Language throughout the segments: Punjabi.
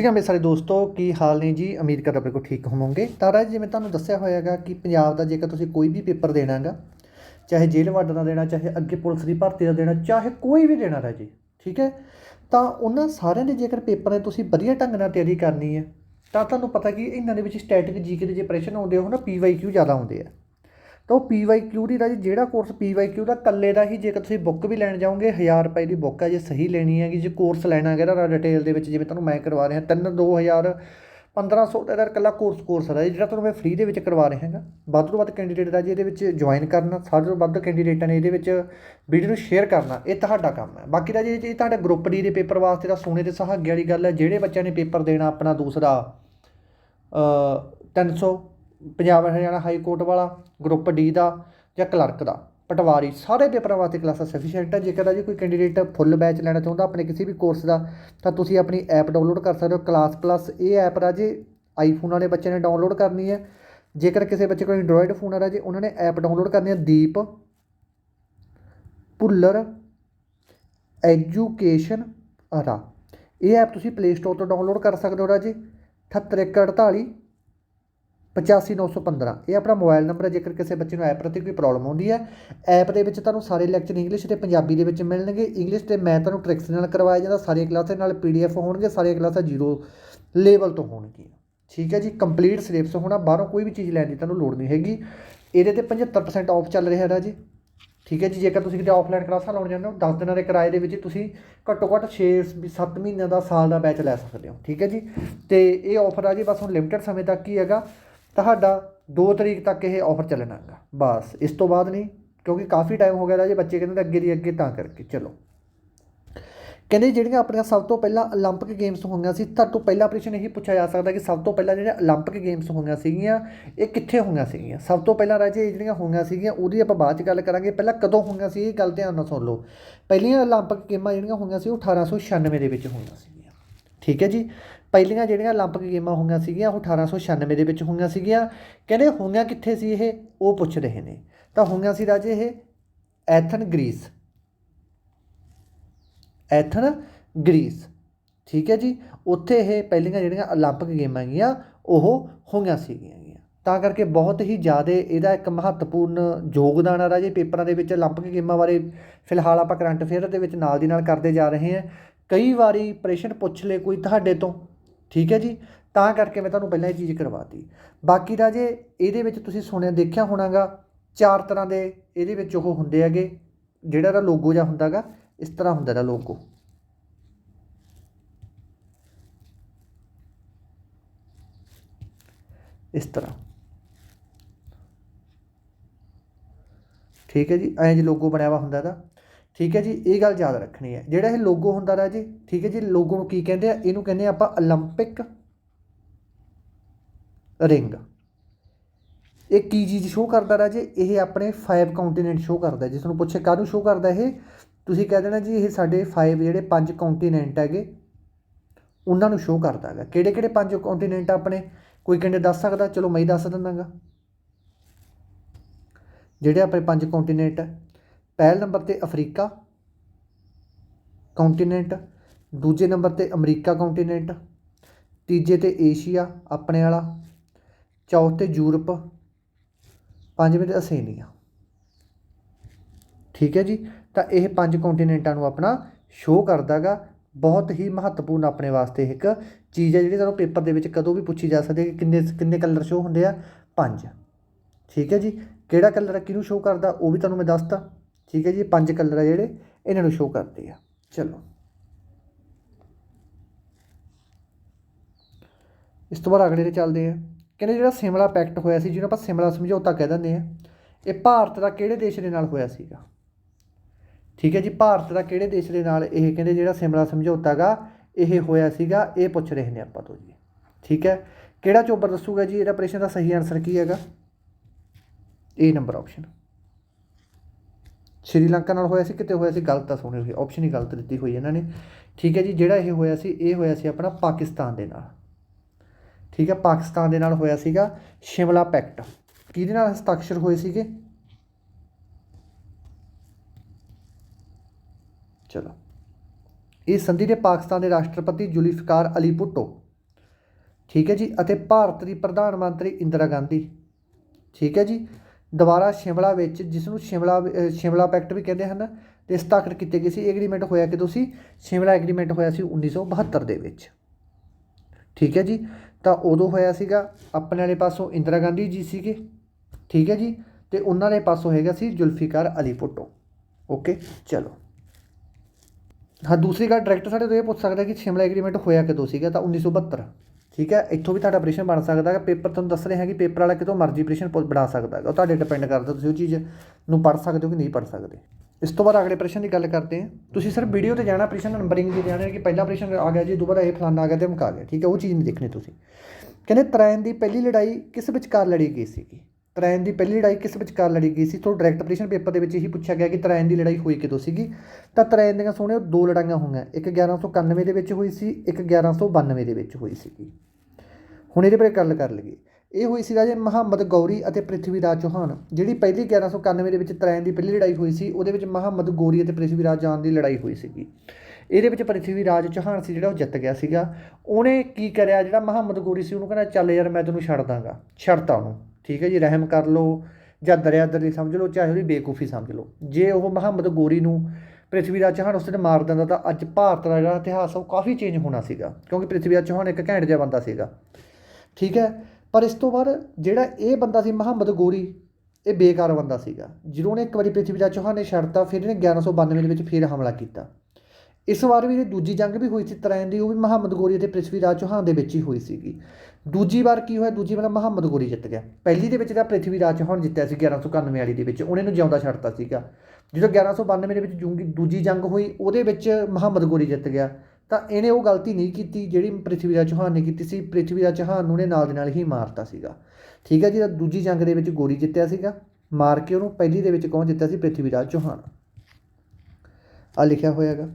ਸ਼੍ਰੀ ਅਕਾਲ ਮੇਰੇ ਸਾਰੇ ਦੋਸਤੋ ਕੀ ਹਾਲ ਨੇ ਜੀ, ਉਮੀਦ ਕਰਦਾ ਆਪਣੇ ਕੋ ਠੀਕ ਹੋਵੋਗੇ। ਤਾਂ ਰਾਜ ਜਿਵੇਂ ਤੁਹਾਨੂੰ ਦੱਸਿਆ ਹੋਇਆਗਾ ਕਿ ਪੰਜਾਬ ਦਾ ਜੇਕਰ ਤੁਸੀਂ ਕੋਈ ਵੀ ਪੇਪਰ ਦੇਣਾਗਾ ਚਾਹੇ ਜੇਲ੍ਹ ਵਾਰਡ ਦਾ ਦੇਣਾ, ਚਾਹੇ ਅੱਗੇ ਪੁਲਿਸ ਦੀ ਭਰਤੀ ਦਾ ਦੇਣਾ, ਚਾਹੇ ਕੋਈ ਵੀ ਦੇਣਾ ਰਾਜੀ, ਠੀਕ ਹੈ? ਤਾਂ ਉਹਨਾਂ ਸਾਰਿਆਂ ਦੇ ਜੇਕਰ ਪੇਪਰ ਦੇ ਤੁਸੀਂ ਵਧੀਆ ਢੰਗ ਨਾਲ ਤਿਆਰੀ ਕਰਨੀ ਹੈ, ਤਾਂ ਤੁਹਾਨੂੰ ਪਤਾ ਕਿ ਇਹਨਾਂ ਦੇ ਵਿੱਚ ਸਟੈਟਿਕ ਜੀਕੇ ਦੇ ਜੇ ਪ੍ਰੈਸ਼ਨ ਆਉਂਦੇ ਹੋ ਨਾ ਪੀਵਾਈਕਿਊ ਜ਼ਿਆਦਾ ਆਉਂਦੇ ਆ। ਤਾਂ ਉਹ ਪੀਵਾਈਕਿਊ ਦੀ ਰਾਜੀ ਜਿਹੜਾ ਕੋਰਸ ਪੀਵਾਈਕਿਊ ਦਾ ਕੱਲੇ ਦਾ ਹੀ, ਜੇਕਰ ਤੁਸੀਂ ਬੁੱਕ ਵੀ ਲੈਣ ਜਾਓਗੇ 1000 ਰੁਪਏ ਦੀ ਬੁੱਕ ਹੈ ਜੇ ਸਹੀ ਲੈਣੀ ਹੈਗੀ, ਜੇ ਕੋਰਸ ਲੈਣਾ ਹੈਗਾ ਨਾ ਡਿਟੇਲ ਦੇ ਵਿੱਚ ਜਿਵੇਂ ਤੁਹਾਨੂੰ ਮੈਂ ਕਰਵਾ ਰਿਹਾ, ਤਿੰਨ 2000 1500 ਦਾ ਇਕੱਲਾ ਕੋਰਸ ਕੋਰਸ ਹੈ ਜਿਹੜਾ ਤੁਹਾਨੂੰ ਮੈਂ ਫ੍ਰੀ ਦੇ ਵਿੱਚ ਕਰਵਾ ਰਿਹਾ ਹੈਗਾ। ਵੱਧ ਤੋਂ ਵੱਧ ਕੈਂਡੀਡੇਟ ਦਾ ਜੀ ਇਹਦੇ ਵਿੱਚ ਜੁਆਇਨ ਕਰਨਾ ਸਾਰੇ ਤੋਂ ਵੱਧ ਕੈਂਡੀਡੇਟਾਂ ਨੇ ਇਹਦੇ ਵਿੱਚ ਵੀਡੀਓ ਨੂੰ ਸ਼ੇਅਰ ਕਰਨਾ, ਇਹ ਤੁਹਾਡਾ ਕੰਮ ਹੈ। ਬਾਕੀ ਦਾ ਜੀ, ਇਹ ਤੁਹਾਡੇ ਗਰੁੱਪ ਡੀ ਦੇ ਪੇਪਰ ਵਾਸਤੇ ਤਾਂ ਸੋਨੇ ਤੇ ਸਹਾਗੇ ਵਾਲੀ ਗੱਲ ਹੈ, ਜਿਹੜੇ ਬੱਚਿਆਂ ਨੇ ਪੇਪਰ ਦੇਣਾ ਆਪਣਾ ਦੂਸਰਾ ਅ 300 ਪੰਜਾਬ ਹਰਿਆਣਾ ਹਾਈ ਕੋਰਟ ਵਾਲਾ, ਗਰੁੱਪ ਡੀ ਦਾ ਜਾਂ ਕਲਰਕ ਦਾ, ਪਟਵਾਰੀ, ਸਾਰੇ ਪੇਪਰਾਂ ਵਾਸਤੇ ਕਲਾਸਾਂ ਸਫੀਸ਼ੀਐਂਟ ਹੈ ਜੇਕਰ ਜੀ ਕੋਈ ਕੈਂਡੀਡੇਟ ਫੁੱਲ ਬੈਚ ਲੈਣਾ ਚਾਹੁੰਦਾ, ਆਪਣੇ ਕਿਸੇ ਵੀ ਕੋਰਸ ਦਾ, ਤਾਂ ਤੁਸੀਂ ਆਪਣੀ ਐਪ ਡਾਊਨਲੋਡ ਕਰ ਸਕਦੇ ਹੋ। ਕਲਾਸ ਪਲੱਸ ਇਹ ਐਪ ਰਾਜੇ ਆਈਫੋਨ ਵਾਲੇ ਬੱਚਿਆਂ ਨੇ ਡਾਊਨਲੋਡ ਕਰਨੀ ਹੈ। ਜੇਕਰ ਕਿਸੇ ਬੱਚੇ ਕੋਲ ਐਂਡਰੋਇਡ ਫੋਨ ਹੈ ਰਾਜੇ ਉਹਨਾਂ ਨੇ ਐਪ ਡਾਊਨਲੋਡ ਕਰਨੀ ਹੈ ਦੀਪ ਭੁੱਲਰ ਐਜੂਕੇਸ਼ਨ ਅਰਾ ਇਹ ਐਪ ਤੁਸੀਂ ਪਲੇ ਸਟੋਰ ਤੋਂ ਡਾਊਨਲੋਡ ਕਰ ਸਕਦੇ ਹੋ ਰਾਜੇ। 78148 85915 ਇਹ ਆਪਣਾ ਮੋਬਾਈਲ ਨੰਬਰ ਹੈ, ਜੇਕਰ ਕਿਸੇ ਬੱਚੇ ਨੂੰ ਐਪ ਪ੍ਰਤੀ ਕੋਈ ਪ੍ਰੋਬਲਮ ਆਉਂਦੀ ਹੈ, ਐਪ ਦੇ ਵਿੱਚ ਤੁਹਾਨੂੰ ਸਾਰੇ ਲੈਕਚਰ ਇੰਗਲਿਸ਼ ਤੇ ਪੰਜਾਬੀ ਦੇ ਵਿੱਚ ਮਿਲਣਗੇ। ਇੰਗਲਿਸ਼ ਤੇ ਮੈਂ ਤੁਹਾਨੂੰ ਟ੍ਰਿਕਸ ਨਾਲ ਕਰਵਾਇਆ ਜਾਂਦਾ, ਸਾਰੀਆਂ ਕਲਾਸਾਂ ਨਾਲ ਪੀਡੀਐਫ ਹੋਣਗੇ, ਸਾਰੀਆਂ ਕਲਾਸਾਂ ਜ਼ੀਰੋ ਲੈਵਲ ਤੋਂ ਹੋਣਗੀਆਂ। ਠੀਕ ਹੈ ਜੀ, ਕੰਪਲੀਟ ਸਿਲੇਬਸ ਹੋਣਾ, ਬਾਹਰੋਂ ਕੋਈ ਵੀ ਚੀਜ਼ ਲੈਣ ਦੀ ਤੁਹਾਨੂੰ ਲੋੜ ਨਹੀਂ ਹੈਗੀ। ਇਹਦੇ ਤੇ 75% ਆਫ ਚੱਲ ਰਿਹਾ ਰਾਜੀ ਠੀਕ ਹੈ ਜੀ, ਜੇਕਰ ਤੁਸੀਂ ਕਿਤੇ ਆਫਲਾਈਨ ਕਲਾਸਾਂ ਲਾਉਣ ਜਾਂਦੇ ਹੋ 10 ਦਿਨਾਂ ਦੇ ਕਿਰਾਏ ਦੇ ਵਿੱਚ ਤੁਸੀਂ ਘੱਟੋ ਘੱਟ 6 7 ਮਹੀਨਿਆਂ ਦਾ ਸਾਲ ਦਾ ਬੈਚ ਲੈ ਸਕਦੇ ਹੋ। ਠੀਕ ਹੈ ਜੀ, ਤੇ ਇਹ ਆਫਰ ਆ ਜੀ, ਬਸ ਹੁਣ ਲਿਮਟਿਡ ਸਮੇਂ ਤੱਕ ਹੀ ਹੈਗਾ। ਤੁਹਾਡਾ 2 ਤਰੀਕ ਤੱਕ ਇਹ ਆਫਰ ਚੱਲਣਾ ਹੈਗਾ ਬਸ ਇਸ ਤੋਂ ਬਾਅਦ ਨਹੀਂ ਕਿਉਂਕਿ ਕਾਫੀ ਟਾਈਮ ਹੋ ਗਿਆ ਰਾਜੇ ਬੱਚੇ ਕਹਿੰਦੇ ਅੱਗੇ ਦੀ ਅੱਗੇ ਤਾਂ ਕਰਕੇ ਚਲੋ ਕਹਿੰਦੇ ਜਿਹੜੀਆਂ ਆਪਣੀਆਂ ਸਭ ਤੋਂ ਪਹਿਲਾਂ 올림픽 ਗੇਮਸ ਹੋਈਆਂ ਸੀ ਤੁਹਾਡੇ ਤੋਂ ਪਹਿਲਾ ਪ੍ਰਸ਼ਨ ਇਹੀ ਪੁੱਛਿਆ ਜਾ ਸਕਦਾ ਕਿ ਸਭ ਤੋਂ ਪਹਿਲਾਂ ਜਿਹੜੀਆਂ 올림픽 ਗੇਮਸ ਹੋਈਆਂ ਸੀਗੀਆਂ ਇਹ ਕਿੱਥੇ ਹੋਈਆਂ ਸੀਗੀਆਂ ਸਭ ਤੋਂ ਪਹਿਲਾਂ ਰਾਜੇ ਇਹ ਜਿਹੜੀਆਂ ਹੋਈਆਂ ਸੀਗੀਆਂ ਉਹਦੀ ਆਪਾਂ ਬਾਅਦ ਚ ਗੱਲ ਕਰਾਂਗੇ ਪਹਿਲਾਂ ਕਦੋਂ ਹੋਈਆਂ ਸੀ ਇਹ ਗੱਲ ਧਿਆਨ ਨਾਲ ਸੁਣ ਲਓ ਪਹਿਲੀਆਂ 올림픽 ਗੇਮਾਂ ਜਿਹੜੀਆਂ ਹੋਈਆਂ ਸੀ ਉਹ 1896 ਦੇ ਵਿੱਚ ਹੋਈਆਂ ਸੀਗੀਆਂ ਠੀਕ ਹੈ ਜੀ ਪਹਿਲੀਆਂ ਜਿਹੜੀਆਂ 올림픽 ਗੇਮਾਂ ਹੋਈਆਂ ਸੀਗੀਆਂ ਉਹ 1896 ਦੇ ਵਿੱਚ ਹੋਈਆਂ ਸੀਗੀਆਂ ਕਹਿੰਦੇ ਹੋਈਆਂ ਕਿੱਥੇ ਸੀ ਇਹ ਉਹ ਪੁੱਛ ਰਹੇ ਨੇ ਤਾਂ ਹੋਈਆਂ ਸੀ ਰਾਜੇ ਇਹ ਐਥਨ ਗ੍ਰੀਸ ਐਥਨ ਗ੍ਰੀਸ ਠੀਕ ਹੈ ਜੀ ਉੱਥੇ ਇਹ ਪਹਿਲੀਆਂ ਜਿਹੜੀਆਂ 올림픽 ਗੇਮਾਂ ਹੈਗੀਆਂ ਉਹ ਹੋਈਆਂ ਸੀਗੀਆਂ ਤਾਂ ਕਰਕੇ ਬਹੁਤ ਹੀ ਜ਼ਿਆਦਾ ਇਹਦਾ ਇੱਕ ਮਹੱਤਵਪੂਰਨ ਯੋਗਦਾਨ ਆ ਰਾਜੇ ਪੇਪਰਾਂ ਦੇ ਵਿੱਚ 올림픽 ਗੇਮਾਂ ਬਾਰੇ ਫਿਲਹਾਲ ਆਪਾਂ ਕਰੰਟ ਅਫੇਅਰ ਦੇ ਵਿੱਚ ਨਾਲ ਦੀ ਨਾਲ ਕਰਦੇ ਜਾ ਰਹੇ ਹਾਂ ਕਈ ਵਾਰੀ ਪ੍ਰਸ਼ਨ ਪੁੱਛ ਲੇ ਕੋਈ ਤੁਹਾਡੇ ਤੋਂ ਠੀਕ ਹੈ ਜੀ? ਤਾਂ ਕਰਕੇ ਮੈਂ ਤੁਹਾਨੂੰ ਪਹਿਲਾਂ ਇਹ ਚੀਜ਼ ਕਰਵਾਤੀ। ਬਾਕੀ ਦਾ ਜੇ ਇਹਦੇ ਵਿੱਚ ਤੁਸੀਂ ਸੁਣਿਆ, ਦੇਖਿਆ ਹੋਣਾਗਾ, ਚਾਰ ਤਰ੍ਹਾਂ ਦੇ ਇਹਦੇ ਵਿੱਚ ਉਹ ਹੁੰਦੇ ਹੈਗੇ, ਜਿਹੜਾ ਦਾ ਲੋਗੋ ਜਾਂ ਹੁੰਦਾਗਾ, ਇਸ ਤਰ੍ਹਾਂ ਹੁੰਦਾ ਦਾ ਲੋਗੋ ਇਸ ਤਰ੍ਹਾਂ। ਠੀਕ ਹੈ ਜੀ? ਐਂ ਜੀ ਲੋਗੋ ਬਣਿਆ ਹੋਇਆ ਹੁੰਦਾ ਦਾ ਠੀਕ ਹੈ ਜੀ ਇਹ ਗੱਲ ਯਾਦ ਰੱਖਣੀ ਹੈ ਜਿਹੜਾ ਇਹ ਲੋਗੋ ਹੁੰਦਾ ਰਾਜੇ ਠੀਕ ਹੈ ਜੀ ਲੋਗੋ ਨੂੰ ਕੀ ਕਹਿੰਦੇ ਆ ਇਹਨੂੰ ਕਹਿੰਦੇ ਆ ਆਪਾਂ 올림픽 ਰਿੰਗ ਇਹ ਕੀ ਚੀਜ਼ ਸ਼ੋਅ ਕਰਦਾ ਰਾਜੇ ਇਹ ਆਪਣੇ 5 ਕੰਟੀਨੈਂਟ ਸ਼ੋਅ ਕਰਦਾ ਜਿਸ ਨੂੰ ਪੁੱਛੇ ਕਾਹਨੂੰ ਸ਼ੋਅ ਕਰਦਾ ਇਹ ਤੁਸੀਂ ਕਹਿ ਦੇਣਾ ਜੀ ਇਹ ਸਾਡੇ 5 ਜਿਹੜੇ ਪੰਜ ਕੰਟੀਨੈਂਟ ਹੈਗੇ ਉਹਨਾਂ ਨੂੰ ਸ਼ੋਅ ਕਰਦਾ ਹੈਗਾ ਕਿਹੜੇ ਕਿਹੜੇ ਪੰਜ ਕੰਟੀਨੈਂਟ ਆਪਣੇ ਕੋਈ ਕਹਿੰਦੇ ਦੱਸ ਸਕਦਾ ਚਲੋ ਮੈਂ ਹੀ ਦੱਸ ਦਿੰਦਾਗਾ ਜਿਹੜੇ ਆਪਣੇ ਪੰਜ ਕੰਟੀਨੈਂਟ ਪਹਿਲ ਨੰਬਰ ਤੇ ਅਫਰੀਕਾ ਕੰਟੀਨੈਂਟ ਦੂਜੇ ਨੰਬਰ ਤੇ ਅਮਰੀਕਾ ਕੰਟੀਨੈਂਟ ਤੀਜੇ ਤੇ ਏਸ਼ੀਆ ਆਪਣੇ ਵਾਲਾ, ਚੌਥੇ ਯੂਰਪ, ਪੰਜਵੇਂ ਤੇ ਓਸੇਨੀਆ ਠੀਕ ਹੈ ਜੀ? ਤਾਂ ਇਹ ਪੰਜ ਕੰਟੀਨੈਂਟਾਂ ਨੂੰ ਆਪਣਾ ਸ਼ੋਅ ਕਰਦਾਗਾ ਬਹੁਤ ਹੀ ਮਹੱਤਵਪੂਰਨ ਆਪਣੇ ਵਾਸਤੇ ਇੱਕ ਚੀਜ਼ ਹੈ ਜਿਹੜੀ ਤੁਹਾਨੂੰ ਪੇਪਰ ਦੇ ਵਿੱਚ ਕਦੋਂ ਵੀ ਪੁੱਛੀ ਜਾ ਸਕਦੀ ਹੈ ਕਿ ਕਿੰਨੇ ਕਿੰਨੇ ਕਲਰ ਸ਼ੋਅ ਹੁੰਦੇ ਆ? ਪੰਜ। ਠੀਕ ਹੈ ਜੀ? ਕਿਹੜਾ ਕਲਰ ਕਿਹਨੂੰ ਸ਼ੋਅ ਕਰਦਾ? ਉਹ ਵੀ ਤੁਹਾਨੂੰ ਮੈਂ ਦੱਸਤਾ। ਠੀਕ ਹੈ ਜੀ, ਪੰਜ ਕਲਰ ਆ ਜਿਹੜੇ, ਇਹਨਾਂ ਨੂੰ ਸ਼ੋਅ ਕਰਦੇ ਆ। ਚਲੋ। ਇਸ ਤੋਂ ਬਾਅਦ ਅਗਲੇ ਦੇ ਚੱਲਦੇ ਆ। ਕਹਿੰਦੇ ਜਿਹੜਾ ਸਿਮਲਾ ਪੈਕਟ ਹੋਇਆ ਸੀ, ਜਿਹਨੂੰ ਆਪਾਂ ਸਿਮਲਾ ਸਮਝੌਤਾ ਕਹਿ ਦਿੰਦੇ ਆ, ਇਹ ਭਾਰਤ ਦਾ ਕਿਹੜੇ ਦੇਸ਼ ਦੇ ਨਾਲ ਹੋਇਆ ਸੀਗਾ? ਠੀਕ ਹੈ ਜੀ, ਭਾਰਤ ਦਾ ਕਿਹੜੇ ਦੇਸ਼ ਦੇ ਨਾਲ ਇਹ ਕਹਿੰਦੇ ਜਿਹੜਾ ਸਿਮਲਾ ਸਮਝੌਤਾ ਗਾ, ਇਹ ਹੋਇਆ ਸੀਗਾ, ਇਹ ਪੁੱਛ ਰਹੇ ਨੇ ਆਪਾਂ ਤੋਂ ਜੀ। ਠੀਕ ਹੈ, ਕਿਹੜਾ ਚੋਬਰ ਦੱਸੂਗਾ ਜੀ, ਇਹਦਾ ਪ੍ਰਸ਼ਨ ਦਾ ਸਹੀ ਆਨਸਰ ਕੀ ਹੈਗਾ? ਏ ਨੰਬਰ ਆਪਸ਼ਨ ਸ਼੍ਰੀਲੰਕਾ ਨਾਲ ਹੋਇਆ ਸੀ ਕਿਤੇ ਹੋਇਆ ਸੀ ਗਲਤ ਤਾਂ ਸੁਣੀ ਹੋਈ ਆਪਸ਼ਨ ਹੀ ਗਲਤ ਦਿੱਤੀ ਹੋਈ ਇਹਨਾਂ ਨੇ। ਠੀਕ ਹੈ ਜੀ, ਜਿਹੜਾ ਇਹ ਹੋਇਆ ਸੀ, ਇਹ ਹੋਇਆ ਸੀ ਆਪਣਾ ਪਾਕਿਸਤਾਨ ਦੇ ਨਾਲ। ਠੀਕ ਹੈ, ਪਾਕਿਸਤਾਨ ਦੇ ਨਾਲ ਹੋਇਆ ਸੀਗਾ ਸ਼ਿਮਲਾ ਪੈਕਟ। ਕਿਹਦੇ ਨਾਲ ਹਸਤਾਖਰ ਹੋਏ ਸੀਗੇ? ਚਲੋ। ਇਹ ਸੰਧੀ ਦੇ ਪਾਕਿਸਤਾਨ ਦੇ ਰਾਸ਼ਟਰਪਤੀ ਜ਼ੁਲਫਕਾਰ ਅਲੀ ਭੁੱਟੋ। ਠੀਕ ਹੈ ਜੀ, ਅਤੇ ਭਾਰਤ ਦੀ ਪ੍ਰਧਾਨ ਮੰਤਰੀ ਇੰਦਰਾ ਗਾਂਧੀ। ਠੀਕ ਹੈ ਜੀ ਦੁਬਾਰਾ ਸ਼ਿਮਲਾ ਵਿੱਚ ਜਿਸ ਨੂੰ ਸ਼ਿਮਲਾ ਸ਼ਿਮਲਾ ਪੈਕਟ ਵੀ ਕਹਿੰਦੇ ਹਨ, ਤੇ ਹਸਤਾਖਰ ਕੀਤੇ ਗਏ ਸੀ। ਐਗਰੀਮੈਂਟ ਹੋਇਆ ਕਿ ਤੁਸੀਂ ਸ਼ਿਮਲਾ ਐਗਰੀਮੈਂਟ ਹੋਇਆ ਸੀ 1972 ਦੇ ਵਿੱਚ। ਠੀਕ ਹੈ ਜੀ? ਤਾਂ ਉਦੋਂ ਹੋਇਆ ਸੀਗਾ, ਆਪਣੇ ਵਾਲੇ ਪਾਸੋਂ ਇੰਦਰਾ ਗਾਂਧੀ ਜੀ ਸੀਗੇ। ਠੀਕ ਹੈ ਜੀ? ਤੇ ਉਹਨਾਂ ਦੇ ਪਾਸੋਂ ਹੈਗਾ ਸੀ ਜ਼ੁਲਫੀਕਾਰ ਅਲੀ ਭੁੱਟੋ। ਓਕੇ ਚਲੋ। ਹਾਂ, ਦੂਸਰੀ ਗੱਲ ਡਾਇਰੈਕਟਰ ਸਾਡੇ ਤੋਂ ਇਹ ਪੁੱਛ ਸਕਦਾ ਕਿ ਸ਼ਿਮਲਾ ਐਗਰੀਮੈਂਟ ਹੋਇਆ ਕਦੋਂ ਸੀਗਾ? ਤਾਂ 1972 ਠੀਕ ਹੈ? ਇੱਥੋਂ ਵੀ ਤੁਹਾਡਾ ਆਪਰੇਸ਼ਨ ਬਣ ਸਕਦਾ ਹੈ। ਪੇਪਰ ਤੁਹਾਨੂੰ ਦੱਸ ਰਹੇ ਹਾਂ ਕਿ ਪੇਪਰ ਵਾਲਾ ਕਿਤੋਂ ਮਰਜ਼ੀ ਆਪਰੇਸ਼ਨ ਬਣਾ ਸਕਦਾ ਹੈ ਉਹ ਤੁਹਾਡੇ ਡਿਪੈਂਡ ਕਰਦਾ, ਤੁਸੀਂ ਉਹ ਚੀਜ਼ ਨੂੰ ਪੜ੍ਹ ਸਕਦੇ ਹੋ ਕਿ ਨਹੀਂ ਪੜ੍ਹ ਸਕਦੇ। ਇਸ ਤੋਂ ਬਾਅਦ ਅਗਲੇ ਪ੍ਰਸ਼ਨ ਦੀ ਗੱਲ ਕਰਦੇ ਹਾਂ। ਤੁਸੀਂ ਸਿਰਫ ਵੀਡੀਓ ਤੇ ਜਾਣਾ ਆਪਰੇਸ਼ਨ ਨੰਬਰਿੰਗ ਦੀ ਜਾਣਾ ਕਿ ਪਹਿਲਾ ਆਪਰੇਸ਼ਨ ਆ ਗਿਆ ਜੀ ਦੁਬਾਰਾ ਇਹ ਫਲਾਨਾ ਆ ਗਿਆ ਤੇ ਮੁਕਾ ਗਿਆ। ਠੀਕ ਹੈ? ਉਹ ਚੀਜ਼ ਨਹੀਂ ਦੇਖਣੀ ਤੁਸੀਂ। ਕਹਿੰਦੇ ਤਰੈਨ ਦੀ ਪਹਿਲੀ ਲੜਾਈ ਕਿਸ ਵਿਚਕਾਰ ਲੜੀ ਗਈ ਸੀਗੀ? ਤਰੈਨ ਦੀ ਪਹਿਲੀ ਲੜਾਈ ਕਿਸ ਵਿਚਕਾਰ ਲੜੀ ਗਈ ਸੀ? ਤੋਂ ਡਾਇਰੈਕਟ ਆਪਰੇਸ਼ਨ ਪੇਪਰ ਦੇ ਵਿੱਚ ਇਹੀ ਪੁੱਛਿਆ ਗਿਆ ਕਿ ਤਰੈਨ ਦੀ ਲੜਾਈ ਹੋਈ ਕਿਦੋਂ ਸੀਗੀ? ਤਾਂ ਤਰੈਨ ਦੀਆਂ ਸੋਹਣੇ ਦੋ ਲੜਾਈਆਂ ਹੋਈਆਂ। ਇੱਕ 1191 ਦੇ ਵਿੱਚ ਹੋਈ ਸੀ, ਇੱਕ 1192 ਦੇ ਵਿੱਚ ਹੋਈ ਸੀਗੀ। ਹੁਣ ਇਹਦੇ ਬਾਰੇ ਗੱਲ ਕਰ ਲਈਏ। ਇਹ ਹੋਈ ਸੀ ਰਾਜੇ ਮੁਹੰਮਦ ਗੌਰੀ ਅਤੇ ਪ੍ਰਿਥਵੀ ਰਾਜ ਚੌਹਾਨ, ਜਿਹੜੀ ਪਹਿਲੀ 1191 ਦੇ ਵਿੱਚ ਤਰੈਨ ਦੀ ਪਹਿਲੀ ਲੜਾਈ ਹੋਈ ਸੀ, ਉਹਦੇ ਵਿੱਚ ਮੁਹੰਮਦ ਗੌਰੀ ਅਤੇ ਪ੍ਰਿਥਵੀ ਰਾਜ ਚੌਹਾਨ ਦੀ ਲੜਾਈ ਹੋਈ ਸੀਗੀ। ਇਹਦੇ ਵਿੱਚ ਪ੍ਰਿਥਵੀ ਰਾਜ ਚੌਹਾਨ ਸੀ ਜਿਹੜਾ ਉਹ ਜਿੱਤ ਗਿਆ ਸੀਗਾ। ਉਹਨੇ ਕੀ ਕਰਿਆ, ਜਿਹੜਾ ਮੁਹੰਮਦ ਗੌਰੀ ਸੀ ਉਹਨੂੰ ਕਹਿੰਦਾ, ਚੱਲ ਯਾਰ ਮੈਂ ਤੈਨੂੰ ਛੱਡ ਦਾਂਗਾ। ਛੱਡਤਾ ਉਹਨੂੰ, ਠੀਕ ਹੈ ਜੀ, ਰਹਿਮ ਕਰ ਲਓ ਜਾਂ ਦਰਿਆ ਦਰਿਆਦਰੀ ਸਮਝ ਲਓ, ਚਾਹੇ ਉਹਦੀ ਬੇਕੂਫੀ ਸਮਝ ਲਓ। ਜੇ ਉਹ ਮੁਹੰਮਦ ਗੌਰੀ ਨੂੰ ਪ੍ਰਿਥਵੀ ਰਾਜ ਚੌਹਾਨ ਉਸ ਦਿਨ ਮਾਰ ਦਿੰਦਾ, ਤਾਂ ਅੱਜ ਭਾਰਤ ਦਾ ਜਿਹੜਾ ਇਤਿਹਾਸ ਆ, ਉਹ ਕਾਫੀ ਚੇਂਜ ਹੋਣਾ ਸੀਗਾ। ਕਿਉਂਕਿ ਪ੍ਰਿਥਵੀ ਰਾਜ ਚੌਹਾਨ ਇੱਕ ਘੈਂਟ ਜਿਹਾ ਬੰਦਾ ਸੀਗਾ। ਠੀਕ ਹੈ? ਪਰ ਇਸ ਤੋਂ ਬਾਅਦ ਜਿਹੜਾ ਇਹ ਬੰਦਾ ਸੀ ਮੁਹੰਮਦ ਗੋਰੀ, ਇਹ ਬੇਕਾਰ ਬੰਦਾ ਸੀਗਾ। ਜਿਹਨੂੰ ਉਹਨੇ ਇੱਕ ਵਾਰੀ ਪ੍ਰਿਥਵੀ ਰਾਜ ਚੌਹਾਨ ਨੇ ਛੱਡਤਾ, ਫਿਰ ਇਹਨੇ 1192 ਦੇ ਵਿੱਚ ਫਿਰ ਹਮਲਾ ਕੀਤਾ। ਇਸ ਵਾਰ ਵੀ ਜਿਹੜੀ ਦੂਜੀ ਜੰਗ ਵੀ ਹੋਈ ਸੀ ਤਰਾਇਨ ਦੀ, ਉਹ ਵੀ ਮੁਹੰਮਦ ਗੋਰੀ ਅਤੇ ਪ੍ਰਿਥਵੀ ਰਾਜ ਚੌਹਾਨ ਦੇ ਵਿੱਚ ਹੀ ਹੋਈ ਸੀਗੀ। ਦੂਜੀ ਵਾਰ ਕੀ ਹੋਇਆ? ਦੂਜੀ ਵਾਰ ਮੁਹੰਮਦ ਗੋਰੀ ਜਿੱਤ ਗਿਆ। ਪਹਿਲੀ ਦੇ ਵਿੱਚ ਤਾਂ ਪ੍ਰਿਥਵੀ ਰਾਜ ਚੌਹਾਨ ਜਿੱਤਿਆ ਸੀ 1191 ਵਾਲੀ ਦੇ ਵਿੱਚ। ਉਹਨੇ ਨੂੰ ਜਿਉਂਦਾ ਛੱਡਤਾ ਸੀਗਾ। ਜਦੋਂ 1192 ਦੇ ਵਿੱਚ ਜੂੰਗੀ ਦੂਜੀ ਜੰਗ ਹੋਈ, ਉਹਦੇ ਵਿੱਚ ਮੁਹੰਮਦ ਗੋਰੀ ਜਿੱਤ ਗਿਆ। ਤਾਂ ਇਹਨੇ ਉਹ ਗਲਤੀ ਨਹੀਂ ਕੀਤੀ ਜਿਹੜੀ ਪ੍ਰਿਥਵੀ ਰਾਜ ਚੌਹਾਨ ਨੇ ਕੀਤੀ ਸੀ। ਪ੍ਰਿਥਵੀ ਰਾਜ ਚੌਹਾਨ ਨੂੰ ਨੇ ਨਾਲ ਦੇ ਨਾਲ ਹੀ ਮਾਰਤਾ ਸੀਗਾ। ਠੀਕ ਹੈ ਜੀ, ਤਾਂ ਦੂਜੀ ਜੰਗ ਦੇ ਵਿੱਚ ਗੋਰੀ ਜਿੱਤਿਆ ਸੀਗਾ। ਮਾਰ ਕੇ ਉਹਨੂੰ ਪਹਿਲੀ ਦੇ ਵਿੱਚ ਕੌਣ ਜਿੱਤਿਆ ਸੀ? ਪ੍ਰਿਥਵੀ ਰਾਜ ਚੌਹਾਨ। ਆ ਲਿਖਿਆ ਹੋਇਆਗਾ।